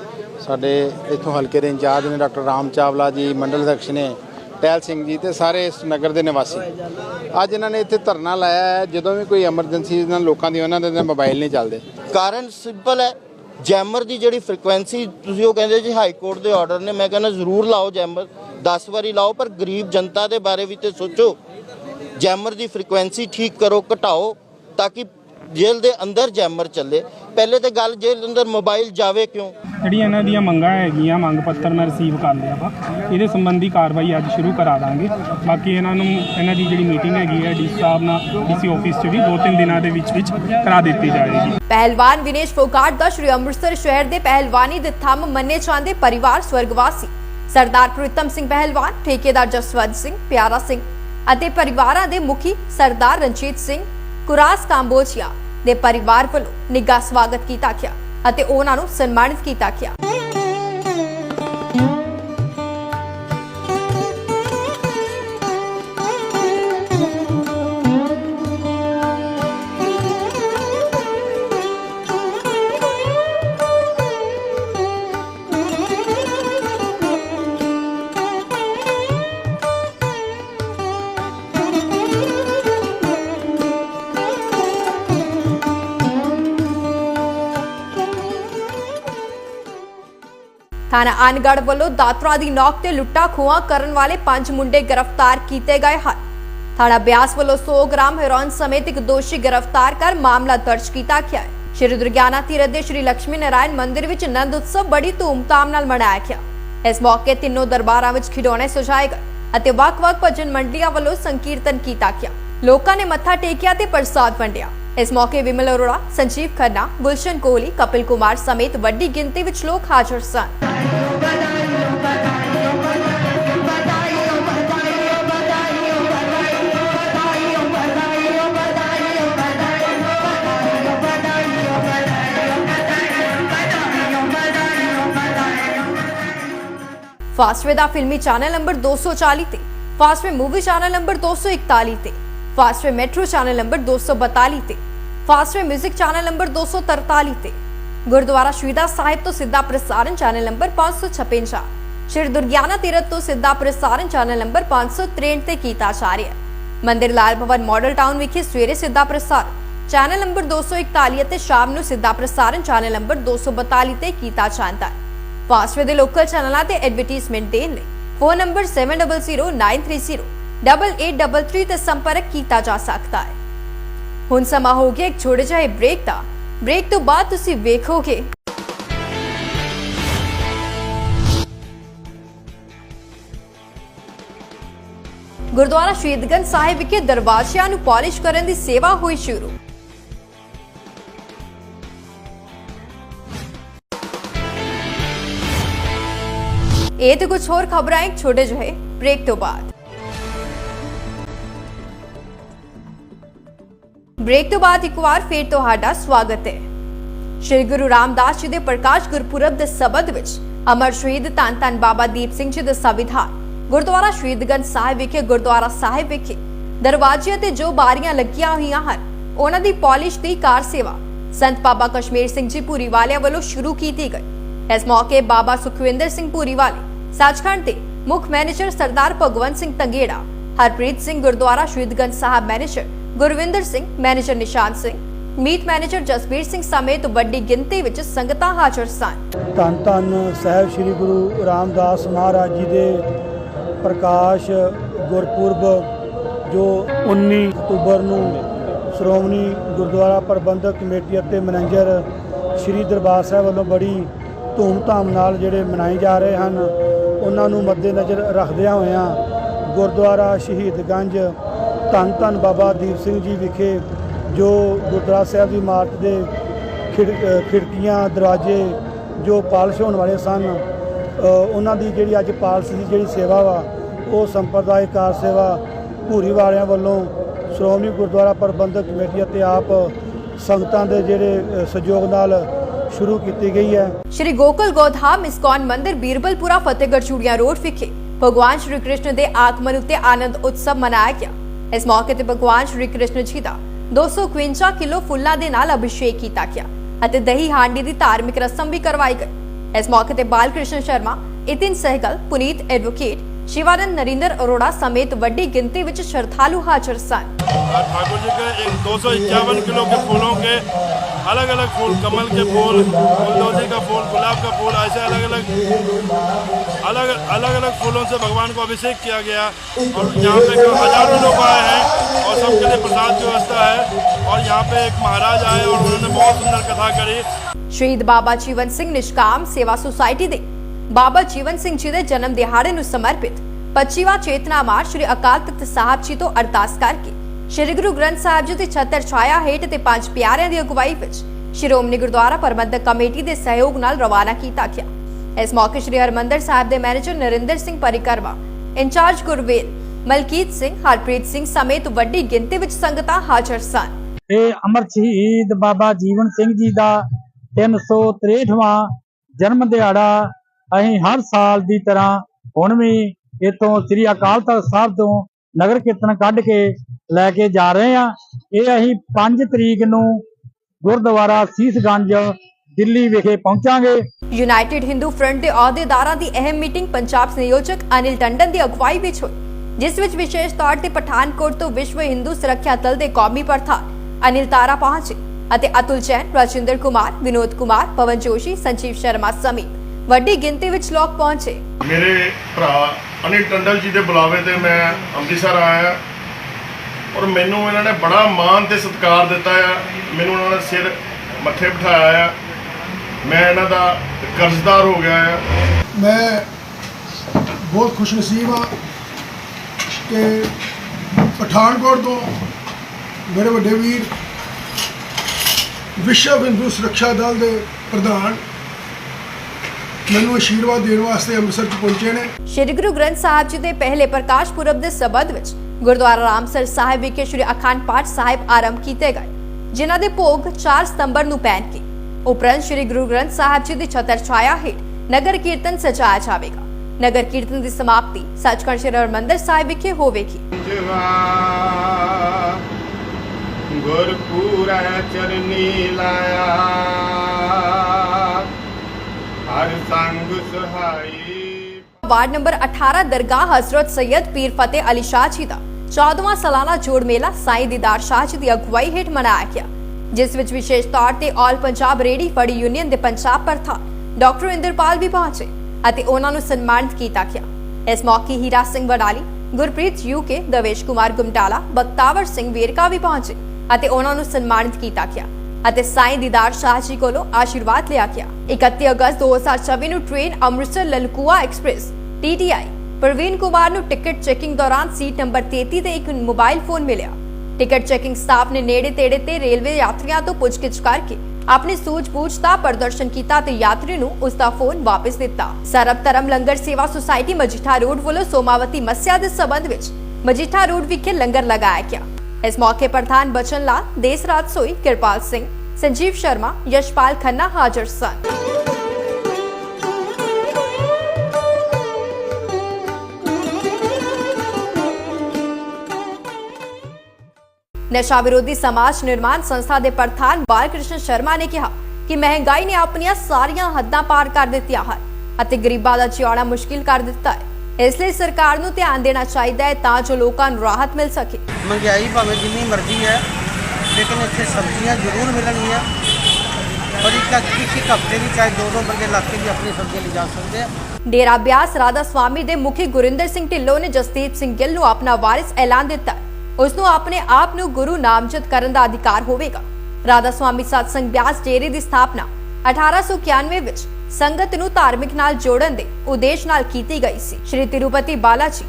ਸਾਡੇ ਇੱਥੋਂ ਹਲਕੇ ਦੇ ਇੰਚਾਰਜ ਨੇ ਡਾਕਟਰ ਰਾਮ ਚਾਵਲਾ ਜੀ, ਮੰਡਲ ਅਧਿਕਸ਼ ਨੇ, ਟਹਿਲ ਸਿੰਘ ਜੀ ਤੇ ਸਾਰੇ ਇਸ ਨਗਰ ਦੇ ਨਿਵਾਸੀ। ਅੱਜ ਇਹਨਾਂ ਨੇ ਇੱਥੇ ਧਰਨਾ ਲਾਇਆ ਹੈ, ਜਦੋਂ ਵੀ ਕੋਈ ਐਮਰਜੈਂਸੀ ਨਾਲ ਲੋਕਾਂ ਦੀ, ਉਹਨਾਂ ਦੇ ਮੋਬਾਈਲ ਨਹੀਂ ਚੱਲਦੇ। ਕਾਰਨ ਸਿੰਪਲ ਹੈ, ਜੈਮਰ ਦੀ ਜਿਹੜੀ ਫ੍ਰੀਕੁਐਂਸੀ ਤੁਸੀਂ ਉਹ ਕਹਿੰਦੇ ਜੀ ਹਾਈ ਕੋਰਟ ਦੇ ਆਰਡਰ ਨੇ, ਮੈਂ ਕਹਿੰਦਾ ਜ਼ਰੂਰ ਲਾਓ ਜੈਮਰ 10 ਵਾਰੀ ਲਾਓ, ਪਰ ਗਰੀਬ ਜਨਤਾ ਦੇ ਬਾਰੇ ਵੀ ਤੇ ਸੋਚੋ। ਜੈਮਰ ਦੀ ਫ੍ਰੀਕੁਐਂਸੀ ਠੀਕ ਕਰੋ, ਘਟਾਓ, ਤਾਂ ਕਿ ਜੇਲ੍ਹ ਦੇ ਅੰਦਰ ਜੈਮਰ ਚੱਲੇ। ਪਹਿਲੇ ਤੇ ਗੱਲ ਜੇਲ੍ਹ ਅੰਦਰ ਮੋਬਾਈਲ ਜਾਵੇ ਕਿਉਂ? ਜਿਹੜੀਆਂ ਇਹਨਾਂ ਦੀਆਂ ਮੰਗਾਂ ਹੈਗੀਆਂ ਮੰਗ ਪੱਤਰ ਮੈਂ ਰਿਸੀਵ ਕਰ ਲਿਆ ਵਾ। ਇਹਦੇ ਸੰਬੰਧੀ ਕਾਰਵਾਈ ਅੱਜ ਸ਼ੁਰੂ ਕਰਾ ਦਾਂਗੇ। ਬਾਕੀ ਇਹਨਾਂ ਨੂੰ ਇਹਨਾਂ ਦੀ ਜਿਹੜੀ ਮੀਟਿੰਗ ਹੈਗੀ ਹੈ ਡੀ ਸਾਹਿਬ ਨਾਲ ਡੀਸੀ ਆਫਿਸ 'ਚ ਵੀ ਦੋ ਤਿੰਨ ਦਿਨਾਂ ਦੇ ਵਿੱਚ ਵਿੱਚ ਕਰਾ ਦਿੱਤੀ ਜਾਏਗੀ। ਪਹਿਲਵਾਨ ਵਿਨੇਸ਼ ਫੋਗਾਟ ਦਾ ਸ਼੍ਰੀ ਅੰਮ੍ਰਿਤਸਰ ਸ਼ਹਿਰ ਦੇ ਪਹਿਲਵਾਨੀ ਦੇ ਥੰਮ ਮੰਨੇ ਜਾਂਦੇ ਪਰਿਵਾਰ ਸਵਰਗਵਾਸੀ। ਸਰਦਾਰ ਪ੍ਰੀਤਮ ਸਿੰਘ ਪਹਿਲਵਾਨ ਠੇਕੇਦਾਰ ਜਸਵੰਤ ਸਿੰਘ ਪਿਆਰਾ ਸਿੰਘ ਅਤੇ ਪਰਿਵਾਰਾਂ ਦੇ ਮੁਖੀ ਸਰਦਾਰ ਰਣਜੀਤ ਸਿੰਘ ਕੁਰਾਸ ਕਾਂਬੋਜੀਆ ਦੇ ਪਰਿਵਾਰ ਵੱਲੋਂ ਨਿੱਘਾ ਸਵਾਗਤ ਕੀਤਾ ਗਿਆ ਅਤੇ ਉਹਨਾਂ ਨੂੰ ਸਨਮਾਨਿਤ ਕੀਤਾ ਗਿਆ। ਥਾਣਾ ਅਨਗੜ ਵੱਲੋਂ ਦਾਤਰਾ ਦੀ ਨੌਕ ਤੇ ਲੁੱਟਾ ਖੋਹਾਂ ਕਰਨ ਵਾਲੇ ਪੰਜ ਮੁੰਡੇ ਗ੍ਰਿਫਤਾਰ ਕੀਤੇ ਗਏ ਹਨ। ਥਾਣਾ ਬਿਆਸ ਵੱਲੋਂ 100 ਗ੍ਰਾਮ ਹੈਰੋਇਨ ਸਮੇਤ ਇੱਕ ਦੋਸ਼ੀ ਗ੍ਰਿਫਤਾਰ ਕਰ ਮਾਮਲਾ ਦਰਜ ਕੀਤਾ ਗਿਆ ਹੈ। ਸ਼੍ਰੀ ਦੁਰਗਿਆਨਾ ਤੀਰਥ ਦੇ ਸ਼੍ਰੀ ਲక్ష్ਮੀ ਨਾਰਾਇਣ ਮੰਦਿਰ ਵਿੱਚ ਨੰਦ ਉਤਸਵ ਬੜੀ ਧੂਮਧਾਮ ਨਾਲ ਮਨਾਇਆ ਗਿਆ। ਇਸ ਮੌਕੇ ਤਿੰਨੋਂ ਦਰਬਾਰਾਂ ਵਿੱਚ ਖਿਡੌਣੇ ਸਜਾਏ ਗਏ ਅਤੇ ਵੱਖ-ਵੱਖ ਭਜਨ ਮੰਡਲੀਆਂ ਵੱਲੋਂ ਸੰਕੀਰਤਨ ਕੀਤਾ ਗਿਆ। ਲੋਕਾਂ ਨੇ ਮੱਥਾ ਟੇਕਿਆ ਤੇ ਪ੍ਰਸਾਦ ਵੰਡਿਆ। ਇਸ ਮੌਕੇ ਵਿਮਲ ਅਰੋੜਾ, ਸੰਜੀਵ ਖੰਨਾ, ਗੁਲਸ਼ਨ ਕੋਹਲੀ, ਕਪਿਲ ਕੁਮਾਰ ਸਮੇਤ ਵੱਡੀ ਗਿਣਤੀ ਵਿੱਚ ਲੋਕ ਹਾਜ਼ਰ ਸਨ। ਫਾਸਟਵੇ ਦਾ ਫਿਲਮੀ ਚੈਨਲ ਨੰਬਰ 240 ਤੇ ਫਾਸਟਵੇ ਮੂਵੀ ਚੈਨਲ ਨੰਬਰ 241 ਤੇ। ਫਾਸਟਵੇ ਮੈਟਰੋ ਚੈਨਲ ਨੰਬਰ 242 ਤੇ। ਫਾਸਟਵੇ 뮤직 ਚੈਨਲ ਨੰਬਰ 243 ਤੇ। ਗੁਰਦੁਆਰਾ ਸ਼ਹੀਦਾ ਸਾਹਿਬ ਤੋਂ ਸਿੱਧਾ ਪ੍ਰਸਾਰਣ ਚੈਨਲ ਨੰਬਰ 556 ਸ਼੍ਰੀ ਦੁਰਗਿਆਨਾ ਤੀਰਥ ਤੋਂ ਸਿੱਧਾ ਪ੍ਰਸਾਰਣ ਚੈਨਲ ਨੰਬਰ 563 ਤੇ ਕੀਤਾ ਜਾ ਰਿਹਾ ਮੰਦਿਰ ਲਾਲ ਭਵਨ ਮਾਡਲ ਟਾਊਨ ਵਿਖੇ ਸਵੇਰੇ ਸਿੱਧਾ ਪ੍ਰਸਾਰਣ ਚੈਨਲ ਨੰਬਰ 241 ਅਤੇ ਸ਼ਾਮ ਨੂੰ ਸਿੱਧਾ ਪ੍ਰਸਾਰਣ ਚੈਨਲ ਨੰਬਰ 242 ਤੇ ਕੀਤਾ ਜਾਂਦਾ ਹੈ। ਫਾਸਟਵੇ ਦੇ ਲੋਕਲ ਚੈਨਲਾਂ ਤੇ ਐਡਵਰਟਾਈਜ਼ਮੈਂਟ ਦੇਣ ਲਈ ਫੋਨ ਨੰਬਰ 7009308833 ਤੇ ਸੰਪਰਕ ਕੀਤਾ ਜਾ ਸਕਦਾ ਹੈ। ਹੁਣ ਸਮਾਂ ਹੋ ਗਿਆ ਇੱਕ ਛੋਟੇ ਜਿਹੇ ਬ੍ਰੇਕ ਦਾ। ਬ੍ਰੇਕ ਤੋਂ ਬਾਅਦ ਤੁਸੀਂ ਵੇਖੋਗੇ। ਗੁਰਦੁਆਰਾ ਸ਼ਹੀਦਗੰਜ ਸਾਹਿਬ ਵਿਖੇ ਦਰਵਾਜ਼ਿਆਂ ਨੂੰ ਪਾਲਿਸ਼ ਕਰਨ ਦੀ ਸੇਵਾ ਹੋਈ ਸ਼ੁਰੂ। ਇਹ ਤੇ ਕੁਝ ਹੋਰ ਖਬਰਾਂ ਇੱਕ ਛੋਟੇ ਜਿਹੇ ਬ੍ਰੇਕ ਤੋਂ ਬਾਅਦ। ਬ੍ਰੇਕ ਤੋਂ ਬਾਅਦ ਇੱਕ ਵਾਰ ਫੇਰ ਤੁਹਾਡਾ ਸਵਾਗਤ ਹੈ। ਸ਼੍ਰੀ ਗੁਰੂ ਰਾਮਦਾਸ ਜੀ ਦੇ ਪ੍ਰਕਾਸ਼ ਗੁਰਪੁਰਬ ਦੇ ਸਬਦ ਵਿੱਚ ਅਮਰ ਸ਼ਹੀਦ ਧੰਨ ਧੰਨ ਬਾਬਾ ਦੀਪ ਸਿੰਘ ਜੀ ਦਾ ਸੰਵਿਧਾਨ, ਗੁਰਦੁਆਰਾ ਸ਼ਹੀਦਗੰਜ ਸਾਹਿਬ ਵਿਖੇ, ਗੁਰਦੁਆਰਾ ਸਾਹਿਬ ਵਿਖੇ ਦਰਵਾਜ਼ੇ ਤੇ ਜੋ ਬਾਰੀਆਂ ਲੱਗੀਆਂ ਹੋਈਆਂ ਹਨ, ਉਹਨਾਂ ਦੀ ਪਾਲਿਸ਼ ਦੀ ਕਾਰ ਸੇਵਾ ਸੰਤ ਬਾਬਾ ਕਸ਼ਮੀਰ ਸਿੰਘ ਜੀ ਪੂਰੀ ਵਾਲਿਆਂ ਵੱਲੋਂ ਸ਼ੁਰੂ ਕੀਤੀ ਗਈ। ਇਸ ਮੌਕੇ ਬਾਬਾ ਸੁਖਵਿੰਦਰ ਸਿੰਘ ਪੂਰੀ ਵਾਲੇ, ਸੱਚਖੰਡ ਦੇ ਮੁੱਖ manager Sardar Bhagwant Singh Tangera, Harpreet Singh Gurdwara Shahidganj Sahib manager Gurvinder Singh manager Nishan Singh. ਮੀਤ ਮੈਨੇਜਰ ਜਸਬੀਰ ਸਿੰਘ ਸਮੇਤ ਵੱਡੀ ਗਿਣਤੀ ਵਿੱਚ ਸੰਗਤਾਂ ਹਾਜ਼ਰ ਸਨ। ਧੰਨ ਧੰਨ ਸਾਹਿਬ ਸ੍ਰੀ ਗੁਰੂ ਰਾਮਦਾਸ ਮਹਾਰਾਜ ਜੀ ਦੇ ਪ੍ਰਕਾਸ਼ ਗੁਰਪੁਰਬ, ਜੋ 19 ਅਕਤੂਬਰ ਨੂੰ ਸ਼੍ਰੋਮਣੀ ਗੁਰਦੁਆਰਾ ਪ੍ਰਬੰਧਕ ਕਮੇਟੀ ਅਤੇ ਮੈਨੇਜਰ ਸ੍ਰੀ ਦਰਬਾਰ ਸਾਹਿਬ ਵੱਲੋਂ ਬੜੀ ਧੂਮ-ਧਾਮ ਨਾਲ ਜਿਹੜੇ ਮਨਾਏ ਜਾ ਰਹੇ ਹਨ, ਉਹਨਾਂ ਨੂੰ ਮੱਦੇਨਜ਼ਰ ਰੱਖਦਿਆਂ ਹੋਇਆਂ ਗੁਰਦੁਆਰਾ ਸ਼ਹੀਦਗੰਜ ਧੰਨ ਧੰਨ ਬਾਬਾ ਦੀਪ ਸਿੰਘ ਜੀ ਵਿਖੇ ਜੋ ਗੁਰਦੁਆਰਾ ਸਾਹਿਬ ਦੀ ਇਮਾਰਤ ਦੇ ਖਿੜ- ਖਿੜਕੀਆਂ, ਦਰਵਾਜ਼ੇ ਜੋ ਪਾਲਿਸ਼ ਹੋਣ ਵਾਲੇ ਸਨ ਉਹਨਾਂ ਦੀ ਜਿਹੜੀ ਅੱਜ ਪਾਲਸ ਦੀ ਜਿਹੜੀ ਸੇਵਾ ਵਾ, ਉਹ ਸੰਪਰਦਾਇ ਕਾਰ ਸੇਵਾ ਭੂਰੀ ਵਾਲਿਆਂ ਵੱਲੋਂ ਸ਼੍ਰੋਮਣੀ ਗੁਰਦੁਆਰਾ ਪ੍ਰਬੰਧਕ ਕਮੇਟੀ ਅਤੇ ਆਪ ਸੰਗਤਾਂ ਦੇ ਜਿਹੜੇ ਸਹਿਯੋਗ ਨਾਲ ਸ਼ੁਰੂ ਕੀਤੀ ਗਈ ਹੈ। ਸ਼੍ਰੀ ਗੋਕਲ ਗੋਧਾਮ ਇਸਕॉन ਮੰਦਿਰ ਬੀਰਬਲਪੁਰਾ ਫਤਿਹਗੜ੍ਹ ਚੂੜੀਆਂ ਰੋਡ ਵਿਖੇ ਭਗਵਾਨ ਸ਼੍ਰੀ ਕ੍ਰਿਸ਼ਨ ਦੇ ਆਗਮਨ ਉੱਤੇ ਆਨੰਦ ਉਤਸਵ ਮਨਾਇਆ ਗਿਆ। ਇਸ ਮੌਕੇ ਤੇ ਭਗਵਾਨ ਸ਼੍ਰੀ ਕ੍ਰਿਸ਼ਨ ਜੀ ਦਾ 251 ਕਿਲੋ ਫੁੱਲਾਂ ਦੇ ਨਾਲ ਅਭਿਸ਼ੇਕ ਕੀਤਾ ਗਿਆ ਅਤੇ ਦਹੀਂ ਹਾਂਡੀ ਦੀ ਧਾਰਮਿਕ ਰਸਮ ਵੀ ਕਰਵਾਈ ਗਈ ਇਸ ਮੌਕੇ ਤੇ ਬਾਲ ਕ੍ਰਿਸ਼ਨ ਸ਼ਰਮਾ ਇਤਿਨ ਸਹਿਗਲ ਪੁਨੀਤ ਐਡਵੋਕੇਟ शिवानंद नरेंद्र अरोड़ा समेत बड़ी गिनती ਵਿੱਚ ਸ਼ਰਧਾਲੂ ਹਾਜ਼ਰ ਸਨ ठाकुर जी के एक दो सौ इक्यावन किलो के फूलों के अलग अलग फूल कमल के फूल गुलदौजी का फूल गुलाब का फूल ऐसे अलग अलग अलग अलग अलग फूलों से भगवान को अभिषेक किया गया और यहाँ पे हजारों लोग आए हैं और सबके लिए प्रसाद की व्यवस्था है और यहाँ पे एक महाराज आए और उन्होंने बहुत सुंदर कथा करी ਸ਼ਹੀਦ ਬਾਬਾ ਜੀਵਨ ਸਿੰਘ ਨਿਸ਼ਕਾਮ ਸੇਵਾ ਸੁਸਾਇਟੀ ਦੇ ਬਾਬਾ ਜੀਵਨ ਸਿੰਘ ਜੀ ਦੇ ਜਨਮ ਦਿਹਾੜੇ ਨੂੰ ਸਮਰਪਿਤ 25ਵਾਂ ਚੇਤਨਾ ਮਾਰਚ ਸ੍ਰੀ ਅਕਾਲ ਤਖਤ ਸਾਹਿਬ ਜੀ ਤੋਂ ਅਰਦਾਸ ਕਰਕੇ ਸ੍ਰੀ ਗੁਰੂ ਗ੍ਰੰਥ ਸਾਹਿਬ ਜੀ ਦੀ ਛਤਰ ਛਾਇਆ ਹੇਠ ਤੇ ਪੰਜ ਪਿਆਰਿਆਂ ਦੀ ਅਗਵਾਈ ਵਿੱਚ ਸ਼੍ਰੋਮਣੀ ਗੁਰਦੁਆਰਾ ਪ੍ਰਬੰਧਕ ਕਮੇਟੀ ਦੇ ਸਹਿਯੋਗ ਨਾਲ ਰਵਾਨਾ ਕੀਤਾ ਗਿਆ। ਇਸ ਮੌਕੇ ਸ੍ਰੀ ਹਰਮੰਦਰ ਸਾਹਿਬ ਦੇ ਮੈਨੇਜਰ ਨਰਿੰਦਰ ਸਿੰਘ ਪਰਿਕਰਮਾ, ਇੰਚਾਰਜ ਗੁਰਵੇਲ ਮਲਕੀਤ ਸਿੰਘ, ਹਰਪ੍ਰੀਤ ਸਿੰਘ ਸਮੇਤ ਵੱਡੀ ਗਿਣਤੀ ਵਿੱਚ ਸੰਗਤਾਂ ਹਾਜ਼ਰ ਸਨ। ਇਹ ਅਮਰ ਸ਼ਹੀਦ ਬਾਬਾ ਜੀਵਨ ਸਿੰਘ ਜੀ ਦਾ 363ਵਾਂ ਜਨਮ ਦਿਹਾੜਾ ਅਸੀਂ ਹਰ ਸਾਲ ਦੀ ਤਰ੍ਹਾਂ ਹੁਣ ਵੀ ਇਤੋਂ ਸ੍ਰੀ ਅਕਾਲ ਤਖਤ ਸਾਹਿਬ ਤੋਂ ਨਗਰ ਕੀਰਤਨ ਕੱਢ ਕੇ ਲੈ ਕੇ ਜਾ ਰਹੇ ਆ ਇਹ ਅਸੀਂ 5 ਤਰੀਕ ਨੂੰ ਗੁਰਦੁਆਰਾ ਸੀਸਗੰਜ ਦਿੱਲੀ ਵਿਖੇ ਪਹੁੰਚਾਂਗੇ। ਯੂਨਾਈਟਿਡ ਹਿੰਦੂ ਫਰੰਟ ਦੇ ਅਹੁਦੇਦਾਰਾਂ ਦੀ ਅਹਿਮ ਮੀਟਿੰਗ ਪੰਜਾਬ ਸੰਯੋਜਕ ਅਨਿਲ ਟੰਡਨ ਦੀ ਅਗਵਾਈ ਵਿੱਚ ਹੋਈ ਜਿਸ ਵਿੱਚ ਵਿਸ਼ੇਸ਼ ਤੌਰ ਤੇ ਪਠਾਨਕੋਟ ਤੋਂ ਵਿਸ਼ਵ ਹਿੰਦੂ ਸੁਰੱਖਿਆ ਦਲ ਦੇ ਕੌਮੀ ਪ੍ਰਧਾਨ ਅਨਿਲ ਤਾਰਾ ਪਹੁੰਚੇ ਅਤੇ ਅਤੁਲ ਜੈਨ ਰਾਜਿੰਦਰ ਕੁਮਾਰ ਵਿਨੋਦ ਕੁਮਾਰ ਪਵਨ ਜੋਸ਼ੀ ਸੰਜੀਵ ਸ਼ਰਮਾ ਸਮੇਤ ਵੱਡੀ ਗਿਣਤੀ ਵਿੱਚ ਲੋਕ ਪਹੁੰਚੇ। ਮੇਰੇ ਭਰਾ ਅਨਿਲ ਟੰਡਲ ਜੀ ਦੇ ਬੁਲਾਵੇ ਤੇ ਮੈਂ ਅੰਮ੍ਰਿਤਸਰ ਆਇਆ। ਔਰ ਮੈਨੂੰ ਇਹਨਾਂ ਨੇ ਬੜਾ ਮਾਣ ਤੇ ਸਤਿਕਾਰ ਦਿੱਤਾ ਆ। ਮੈਨੂੰ ਉਹਨਾਂ ਨੇ ਸਿਰ ਮੱਥੇ ਬਿਠਾਇਆ ਆ। ਮੈਂ ਇਹਨਾਂ ਦਾ ਕਰਜ਼ਦਾਰ ਹੋ ਗਿਆ ਆ। ਮੈਂ ਬਹੁਤ ਖੁਸ਼ਨਸੀਬ ਹਾਂ ਕਿ ਪਠਾਨਕੋਟ ਤੋਂ ਮੇਰੇ ਵੱਡੇ ਵੀਰ ਵਿਸ਼ਵ ਹਿੰਦੂ ਸੁਰੱਖਿਆ ਦਲ ਦੇ ਪ੍ਰਧਾਨ ਮੈਨੂੰ ਆਸ਼ੀਰਵਾਦ ਦੇਣ ਵਾਸਤੇ ਅੰਮ੍ਰਿਤਸਰ 'ਚ ਪਹੁੰਚੇ ਨੇ। ਸ਼੍ਰੀ ਗੁਰੂ ਗ੍ਰੰਥ ਸਾਹਿਬ ਜੀ ਦੇ ਪਹਿਲੇ ਪ੍ਰਕਾਸ਼ ਪੁਰਬ ਦੇ ਸਬੰਧ ਵਿੱਚ ਗੁਰਦੁਆਰਾ ਰਾਮਸਰ ਸਾਹਿਬ ਵਿਖੇ ਸ਼੍ਰੀ ਅਖੰਡ ਪਾਠ ਸਾਹਿਬ ਆਰੰਭ ਕੀਤੇ ਗਏ ਜਿਨ੍ਹਾਂ ਦੇ ਭੋਗ 4 ਸਤੰਬਰ ਨੂੰ ਪੈਣਗੇ ਉਪਰੰਤ ਸ਼੍ਰੀ ਗੁਰੂ ਗ੍ਰੰਥ ਸਾਹਿਬ ਜੀ ਦੀ ਛਤਰ ਛਾਇਆ ਹੇਠ ਨਗਰ ਕੀਰਤਨ ਸਜਾਇਆ ਜਾਵੇਗਾ। ਨਗਰ ਕੀਰਤਨ ਦੀ ਸਮਾਪਤੀ ਸੱਚਖੰਡ ਸ਼੍ਰੀ ਹਰਿਮੰਦਰ ਸਾਹਿਬ ਵਿਖੇ ਹੋਵੇਗੀ। ਗੁਰਪੂਰੈ ਚਰਨੀ ਲਾਇਆ ਹਰ ਸੰਗ ਸਹਾਈ। ਵਾਰਡ ਨੰਬਰ 18 ਦਰਗਾਹ ਹਜ਼ਰਤ ਸੈਯਦ ਪੀਰ ਫਤਿਹ ਅਲੀ ਸ਼ਾਹ ਜੀ ਦਾ 14ਵਾਂ ਸਾਲਾਨਾ ਜੋੜ ਮੇਲਾ ਸਾਈਂ ਦੀਦਾਰ ਸ਼ਾਹ ਜੀ ਦੀ ਅਗਵਾਈ ਹੇਠ ਮਨਾਇਆ ਗਿਆ, ਜਿਸ ਵਿੱਚ ਵਿਸ਼ੇਸ਼ ਤੌਰ ਤੇ ਆਲ ਪੰਜਾਬ ਰੇੜੀ ਫੜੀ ਯੂਨੀਅਨ ਦੇ ਪੰਜਾਬ ਪ੍ਰਧਾਨ ਡਾਕਟਰ ਇੰਦਰਪਾਲ ਵੀ ਪਹੁੰਚੇ ਅਤੇ ਉਹਨਾਂ ਨੂੰ ਸਨਮਾਨਿਤ ਕੀਤਾ ਗਿਆ। ਇਸ ਮੌਕੇ ਹੀਰਾ ਸਿੰਘ ਵਡਾਲੀ, ਗੁਰਪ੍ਰੀਤ ਯੂਕੇ ਦਵੇਸ਼ ਕੁਮਾਰ ਗੁਮਟਾਲਾ ਬਖਤਾਵਰ ਸਿੰਘ ਵੇਰਕਾ ਵੀ ਪਹੁੰਚੇ ਅਤੇ ਉਹਨਾਂ ਨੂੰ ਸਨਮਾਨਿਤ ਕੀਤਾ ਗਿਆ ਅਤੇ ਸਾਈਂ ਦੀਦਾਰ ਸ਼ਾਹ ਜੀ ਕੋਲੋਂ ਆਸ਼ੀਰਵਾਦ ਲਿਆ ਗਿਆ। 31 ਅਗਸਤ 2024 ਨੂੰ train Amritsar Lalkuan express TTI Parveen Kumar ਨੂੰ ਟਿਕਟ ਚੈਕਿੰਗ ਦੌਰਾਨ ਸੀਟ ਨੰਬਰ 33 ਤੇ ਇੱਕ ਮੋਬਾਈਲ ਫੋਨ ਮਿਲਿਆ। ਟਿਕਟ ਚੈਕਿੰਗ ਸਟਾਫ ਨੇ ਨੇੜੇ ਤੇੜੇ ਤੇ ਰੇਲਵੇ ਯਾਤਰੀਆਂ ਤੋਂ ਪੁੱਛਗਿੱਛ ਕਰਕੇ ਆਪਣੀ ਸੂਝ-ਬੂਝ ਦਾ ਪ੍ਰਦਰਸ਼ਨ ਕੀਤਾ ਤੇ ਯਾਤਰੀ ਨੂੰ ਉਸ ਦਾ ਫੋਨ ਵਾਪਸ ਦਿੱਤਾ। ਸਰਬ ਧਰਮ ਲੰਗਰ ਸੇਵਾ ਸੁਸਾਇਟੀ ਮਜੀਠਾ ਰੋਡ ਵੱਲੋਂ ਸੋਮਾਵਤੀ ਮੱਸਿਆ ਦੇ ਸਬੰਧ ਵਿੱਚ ਮਜੀਠਾ ਰੋਡ ਵਿਖੇ ਲੰਗਰ ਲਗਾਇਆ ਗਿਆ। ਇਸ ਮੌਕੇ ਪ੍ਰਧਾਨ ਬਚਨ ਲਾਲ ਦੇਸਰਾਜ ਸੋਈ, ਕਿਰਪਾਲ ਸਿੰਘ, ਸੰਜੀਵ ਸ਼ਰਮਾ, ਯਸ਼ਪਾਲ ਖੰਨਾ ਹਾਜ਼ਰ ਸਨ। ਨਸ਼ਾ ਵਿਰੋਧੀ ਸਮਾਜ ਨਿਰਮਾਣ ਸੰਸਥਾ ਦੇ ਪ੍ਰਧਾਨ ਬਾਲਕ੍ਰਿਸ਼ਨ ਸ਼ਰਮਾ ਨੇ ਕਿਹਾ ਕਿ ਮਹਿੰਗਾਈ ਨੇ ਆਪਣੀਆਂ ਸਾਰੀਆਂ ਹੱਦਾਂ ਪਾਰ ਕਰ ਦਿੱਤੀਆਂ ਹਨ ਅਤੇ ਗਰੀਬਾਂ ਦਾ ਜਿਉਣਾ ਮੁਸ਼ਕਿਲ ਕਰ ਦਿੱਤਾ ਹੈ। ਇਸ ਲਈ ਸਰਕਾਰ ਨੂੰ ਧਿਆਨ ਦੇਣਾ ਚਾਹੀਦਾ ਹੈ ਤਾਂ ਜੋ ਲੋਕਾਂ ਨੂੰ ਰਾਹਤ ਮਿਲ ਸਕੇ। ਮਹਿੰਗਾਈ ਭਾਵੇਂ ਜਿੰਨੀ ਮਰਜ਼ੀ ਹੈ ਲੇਕਿਨ ਇੱਥੇ ਸਬਜ਼ੀਆਂ ਜ਼ਰੂਰ ਮਿਲਣਗੀਆਂ। ਔਰ ਇੱਕ ਇੱਕ ਇੱਕ ਹਫ਼ਤੇ ਵੀ ਚਾਹੇ ਦੋ ਦੋ ਬੰਦੇ ਲੱਗ ਕੇ ਵੀ ਆਪਣੀ ਸਬਜ਼ੀਆਂ ਲਿਜਾ ਸਕਦੇ ਆ। ਡੇਰਾ ਬਿਆਸ ਰਾਧਾ ਸਵਾਮੀ ਦੇ ਮੁਖੀ ਗੁਰਿੰਦਰ ਸਿੰਘ ਢਿੱਲੋਂ ਨੇ ਜਸਦੀਪ ਸਿੰਘ ਗਿੱਲ ਨੂੰ ਆਪਣਾ ਵਾਰਿਸ ਐਲਾਨ ਦਿੱਤਾ ਉਸ ਨੂੰ ਆਪਣੇ ਆਪ ਨੂੰ ਗੁਰੂ ਨਾਮਜ਼ਦ ਕਰਨ ਦਾ ਅਧਿਕਾਰ ਹੋਵੇਗਾ। ਰਾਧਾ ਸਵਾਮੀ ਸਤਸੰਗ ਬਿਆਸ ਡੇਰੇ ਦੀ ਸਥਾਪਨਾ 1891 ਵਿੱਚ ਸੰਗਤ ਨੂੰ ਧਾਰਮਿਕ ਨਾਲ ਜੋੜਨ ਦੇ ਉਦੇਸ਼ ਨਾਲ ਕੀਤੀ ਗਈ ਸੀ। ਸ਼੍ਰੀ ਤਿਰੂਪਤੀ ਬਾਲਾਜੀ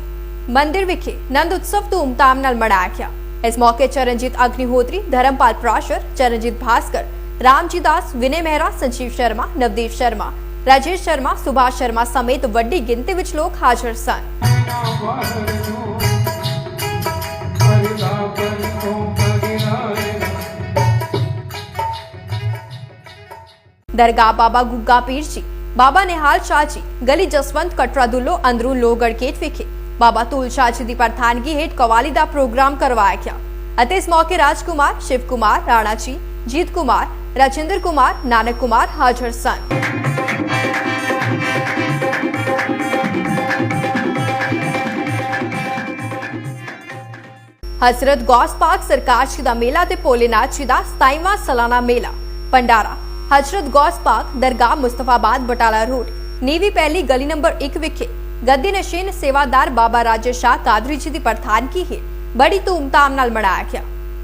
ਮੰਦਿਰ ਵਿਖੇ ਨੰਦ ਉਤਸਵ ਧੂਮਧਾਮ ਨਾਲ ਮਨਾਇਆ ਗਿਆ। ਇਸ ਮੌਕੇ ਚਰਨਜੀਤ ਅਗਨੀਹੋਤਰੀ, ਧਰਮਪਾਲ ਪ੍ਰਾਸ਼ਰ, ਚਰਨਜੀਤ ਭਾਸਕਰ, ਰਾਮਜੀ ਦਾਸ, ਵਿਨੇ ਮਹਿਰਾ, ਸੰਜੀਵ ਸ਼ਰਮਾ, ਨਵਦੀਪ ਸ਼ਰਮਾ, ਰਾਜੇਸ਼ ਸ਼ਰਮਾ, ਸੁਭਾਸ਼ ਸ਼ਰਮਾ ਸਮੇਤ ਵੱਡੀ ਗਿਣਤੀ ਵਿੱਚ ਲੋਕ ਹਾਜ਼ਰ ਸਨ। ਦਰਗਾਹ ਬਾਬਾ ਗੁੱਗਾ ਪੀਰ ਜੀ ਬਾਬਾ ਨਿਹਾਲ ਸ਼ਾਹ ਜੀ ਗਲੀ ਜਸਵੰਤ ਕਟਰਾ ਦੁੱਲੋ ਅੰਦਰੂ ਲੋਗੜ ਗੇਟ ਵਿਖੇ ਬਾਬਾ ਧੂਲ ਸ਼ਾਹ ਜੀ ਦੀ ਪ੍ਰਧਾਨਗੀ ਹੇਠ ਕਵਾਲੀ ਦਾ ਪ੍ਰੋਗਰਾਮ ਕਰਵਾਇਆ ਗਿਆ ਅਤੇ ਇਸ ਮੌਕੇ ਰਾਜਕੁਮਾਰ ਸ਼ਿਵ ਕੁਮਾਰ ਰਾਣਾ ਜੀ ਜੀਤ ਕੁਮਾਰ ਰਾਜਿੰਦਰ ਕੁਮਾਰ ਨਾਨਕ ਕੁਮਾਰ ਹਾਜ਼ਰ ਸਨ ਹਜ਼ਰਤ ਗੌਸ ਪਾਕ ਸਰਕਾਰ ਜੀ ਦਾ ਮੇਲਾ ਤੇ ਭੋਲੇਨਾਥ ਜੀ ਦਾ 27ਵਾਂ ਸਾਲਾਨਾ ਮੇਲਾ। ਪੰਡਾਰਾ ਹਜ਼ਰਤ ਗੌਸ ਪਾਕ ਦਰਗਾਹ ਮੁਸਤਫਾਬਾਦ ਬਟਾਲਾ ਰੋਡ। ਨੀਵੀ ਪਹਿਲੀ ਗਲੀ ਨੰਬਰ 1 ਵਿਖੇ ਗੱਦੀ ਨਸ਼ੀਨ ਸੇਵਾਦਾਰ ਬਾਬਾ ਰਾਜੇ ਸ਼ਾਹ ਕਾਦਰੀ ਜੀ ਦੀ ਪ੍ਰਧਾਨਗੀ ਹੇਠ ਬੜੀ ਧੂਮਧਾਮ ਨਾਲ ਮਨਾਇਆ ਗਿਆ।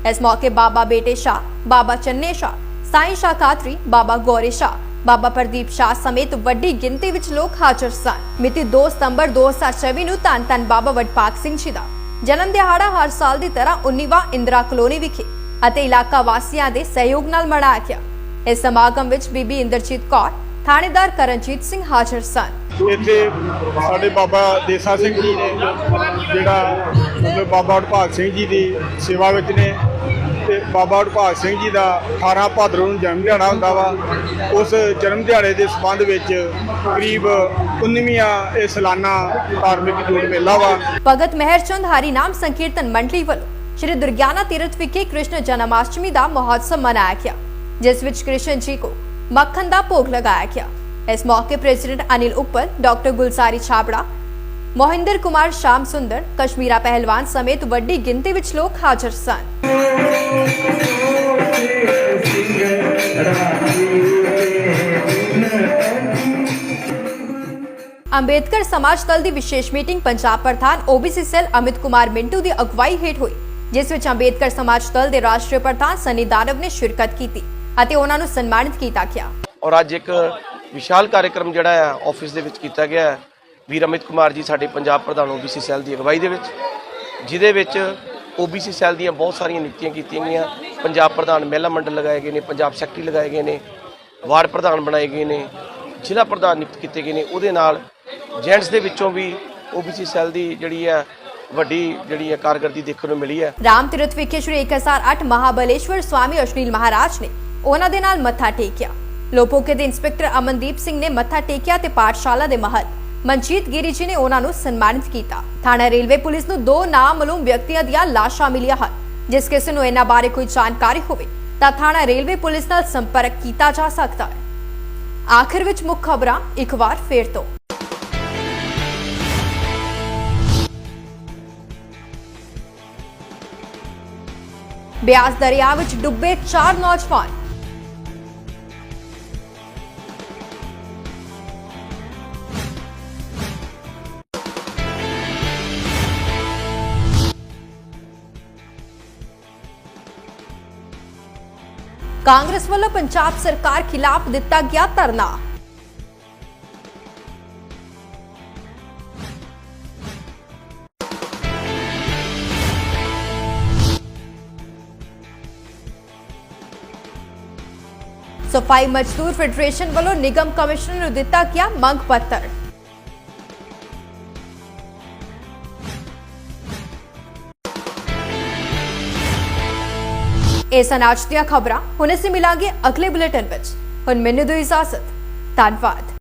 ਇਸ ਮੌਕੇ ਬਾਬਾ ਬੇਟੇ ਸ਼ਾਹ, ਬਾਬਾ ਚੰਨੇ ਸ਼ਾਹ, ਸਾਈਂ ਸ਼ਾਹ ਕਾਦਰੀ, ਬਾਬਾ ਗੋਰੇ ਸ਼ਾਹ, ਬਾਬਾ ਪ੍ਰਦੀਪ ਸ਼ਾਹ ਸਮੇਤ ਵੱਡੀ ਗਿਣਤੀ ਵਿੱਚ ਲੋਕ ਹਾਜ਼ਰ ਸਨ। ਮਿਤੀ 2 ਸਤੰਬਰ 2024 ਨੂੰ ਧੰਨ ਧੰਨ ਬਾਬਾ ਵਡਭਾਗ ਸਿੰਘ ਜੀ ਦਾ ਜਨਮ ਦਿਹਾੜਾ ਹਰ ਸਾਲ ਦੀ ਤਰ੍ਹਾਂ 19ਵਾਂ ਇੰਦਰਾ ਕਲੋਨੀ ਵਿਖੇ ਅਤੇ ਇਲਾਕਾ ਵਾਸੀਆਂ ਦੇ ਸਹਿਯੋਗ ਨਾਲ ਮਨਾਇਆ ਗਿਆ। ਇਸ ਸਮਾਗਮ ਵਿੱਚ ਬੀਬੀ ਇੰਦਰਜੀਤ ਕੌਰ, ਥਾਣੇਦਾਰ ਕਰਨਜੀਤ ਸਿੰਘ ਹਾਜ਼ਰ ਸਨ। ਇੱਥੇ ਸਾਡੇ ਬਾਬਾ ਦੇਸਾ ਸਿੰਘ ਜੀ ਨੇ, ਜਿਹੜਾ ਬਾਬਾ ਵਡਭਾਗ ਸਿੰਘ ਜੀ ਦੀ ਸੇਵਾ ਵਿੱਚ ਨੇ ਤੇ ਬਾਬਾ ਹਰਪਾਲ ਸਿੰਘ ਜੀ ਦਾ 18 ਭਾਦਰੋਂ ਨੂੰ ਜਨਮ ਦਿਹਾੜਾ ਹੁੰਦਾ ਵਾ। ਉਸ ਜਨਮ ਦਿਹਾੜੇ ਦੇ ਸੰਬੰਧ ਵਿੱਚ ਕਰੀਬ 19ਵੀਂ ਇਹ ਸਾਲਾਨਾ ਧਾਰਮਿਕ ਜੋੜ ਮੇਲਾ ਵਾ। ਭਗਤ ਮਹਿਰਚੰਦ ਹਰੀ ਨਾਮ ਸੰਕੀਰਤਨ ਮੰਡਲੀ ਵੱਲੋਂ ਸ਼੍ਰੀ ਦੁਰਗਿਆਨਾ ਤੀਰਥ ਵਿਖੇ ਕ੍ਰਿਸ਼ਨ ਜਨਮਾਸ਼ਟਮੀ ਦਾ ਮਹੋਤਸਵ ਮਨਾਇਆ ਗਿਆ, ਜਿਸ ਵਿੱਚ ਕ੍ਰਿਸ਼ਨ ਜੀ ਕੋ ਮੱਖਣ ਦਾ ਭੋਗ ਲਗਾਇਆ ਗਿਆ। ਇਸ ਮੌਕੇ ਪ੍ਰੈਜ਼ੀਡੈਂਟ ਅਨਿਲ ਉੱਪਰ ਡਾਕਟਰ ਗੁਲਸਾਰੀ ਛਾਬੜਾ ਮੋਹਿੰਦਰ ਕੁਮਾਰ ਸ਼ਾਮ ਸੁੰਦਰ, ਕਸ਼ਮੀਰਾ ਪਹਿਲਵਾਨ ਸਮੇਤ ਵੱਡੀ ਗਿਣਤੀ ਵਿੱਚ ਲੋਕ ਹਾਜ਼ਰ ਸਨ। ਅੰਬੇਦਕਰ ਸਮਾਜ ਦਲ ਦੀ ਵਿਸ਼ੇਸ਼ ਮੀਟਿੰਗ ਪੰਜਾਬ ਪ੍ਰਧਾਨ ਓਬੀਸੀ ਸੈਲ ਅਮਿਤ ਕੁਮਾਰ ਮਿੰਟੂ ਦੀ ਅਗਵਾਈ ਹੇਠ ਹੋਈ, ਜਿਸ ਵਿੱਚ ਅੰਬੇਦਕਰ ਸਮਾਜ ਦਲ ਦੇ ਰਾਸ਼ਟਰੀ ਪ੍ਰਧਾਨ ਸਨੀ ਦਾਨਵ ਨੇ ਸ਼ਿਰਕਤ ਕੀਤੀ ਅਤੇ ਉਹਨਾਂ ਨੂੰ ਸਨਮਾਨਿਤ ਕੀਤਾ ਗਿਆ। ਔਰ ਅੱਜ ਇੱਕ ਵਿਸ਼ਾਲ ਕਾਰਜਕ੍ਰਮ ਜਿਹੜਾ ਹੈ, ਆਫਿਸ ਦੇ ਵਿੱਚ ਕੀਤਾ ਗਿਆ ਹੈ। ਵੀਰ ਅਮਿਤ ਕੁਮਾਰ ਜੀ ਸਾਡੇ ਪੰਜਾਬ ਪ੍ਰਧਾਨ ਓਬੀਸੀ ਸੈੱਲ ਦੀ ਅਗਵਾਈ ਦੇ ਵਿੱਚ, ਜਿਹਦੇ ਵਿੱਚ ਓਬੀਸੀ ਸੈੱਲ ਦੀਆਂ ਬਹੁਤ ਸਾਰੀਆਂ ਨਿਯੁਕਤੀਆਂ ਕੀਤੀਆਂ ਗਈਆਂ। ਪੰਜਾਬ ਪ੍ਰਧਾਨ ਮਹਿਲਾ ਮੰਡਲ ਲਗਾਏ ਗਏ ਨੇ, ਪੰਜਾਬ ਸੈਕਟਰੀ ਲਗਾਏ ਗਏ ਨੇ, ਵਾਰਡ ਪ੍ਰਧਾਨ ਬਣਾਏ ਗਏ ਨੇ, ਜ਼ਿਲ੍ਹਾ ਪ੍ਰਧਾਨ ਨਿਯੁਕਤ ਕੀਤੇ ਗਏ ਨੇ। ਉਹਦੇ ਨਾਲ ਜੈਂਟਸ ਦੇ ਵਿੱਚੋਂ ਵੀ ਓਬੀਸੀ ਸੈੱਲ ਦੀ ਜਿਹੜੀ ਹੈ, ਵੱਡੀ ਜਿਹੜੀ ਹੈ ਕਾਰਗਰਦੀ ਦੇਖਣ ਨੂੰ ਮਿਲੀ ਹੈ। ਰਾਮ ਤੀਰਥ ਵਿਖੇ ਸ਼੍ਰੀ 1008 ਮਹਾਬਲੇਸ਼ਵਰ ਸਵਾਮੀ ਅਸ਼ਨੀਲ ਮਹਾਰਾਜ ਨੇ ਉਹਨਾਂ ਦੇ ਨਾਲ ਮੱਥਾ ਟੇਕਿਆ। ਲੋਪੋਕੇ ਦੇ ਇੰਸਪੈਕਟਰ ਅਮਨਦੀਪ ਸਿੰਘ ਨੇ ਮੱਥਾ ਟੇਕਿਆ ਤੇ ਪਾਠਸ਼ਾਲਾ ਦੇ ਮਹਤ ਮਨਜੀਤ ਗਿਰੀ ਜੀ ਨੇ ਉਹਨਾਂ ਨੂੰ ਸਨਮਾਨਿਤ ਕੀਤਾ। ਥਾਣਾ ਰੇਲਵੇ ਪੁਲਿਸ ਨੂੰ ਦੋ ਨਾਮਲੂਮ ਵਿਅਕਤੀਆਂ ਦੀਆਂ ਲਾਸ਼ਾਂ ਮਿਲੀਆਂ ਹਨ, ਜਿਸ ਕਿਸੇ ਨੂੰ ਇਹਨਾਂ ਬਾਰੇ ਕੋਈ ਜਾਣਕਾਰੀ ਹੋਵੇ, ਤਾਂ ਥਾਣਾ ਰੇਲਵੇ ਪੁਲਿਸ ਨਾਲ ਸੰਪਰਕ ਕੀਤਾ ਜਾ ਸਕਦਾ ਹੈ। ਆਖਿਰ ਵਿੱਚ ਮੁੱਖ ਖਬਰਾਂ ਇੱਕ ਵਾਰ ਫੇਰ ਤੋਂ। ਬਿਆਸ ਦਰਿਆ ਵਿੱਚ ਡੁੱਬੇ ਚਾਰ ਨੌਜਵਾਨ ਕਾਂਗਰਸ ਵੱਲੋਂ ਪੰਜਾਬ ਸਰਕਾਰ ਖਿਲਾਫ ਦਿੱਤਾ ਗਿਆ ਧਰਨਾ। ਸਫ਼ਾਈ ਮਜ਼ਦੂਰ ਫੈਡਰੇਸ਼ਨ ਵੱਲੋਂ ਨਿਗਮ ਕਮਿਸ਼ਨਰ ਨੂੰ ਦਿੱਤਾ ਗਿਆ ਮੰਗ ਪੱਤਰ। ਇਸ ਅਨਾਜ ਦੀਆਂ ਖਬਰਾਂ ਹੁਣ ਅਸੀਂ ਮਿਲਾਂਗੇ ਅਗਲੇ ਬੁਲੇਟਿਨ ਵਿੱਚ। ਹੁਣ ਮੈਨੂੰ ਦਿਓ ਇਜਾਜ਼ਤ। ਧੰਨਵਾਦ।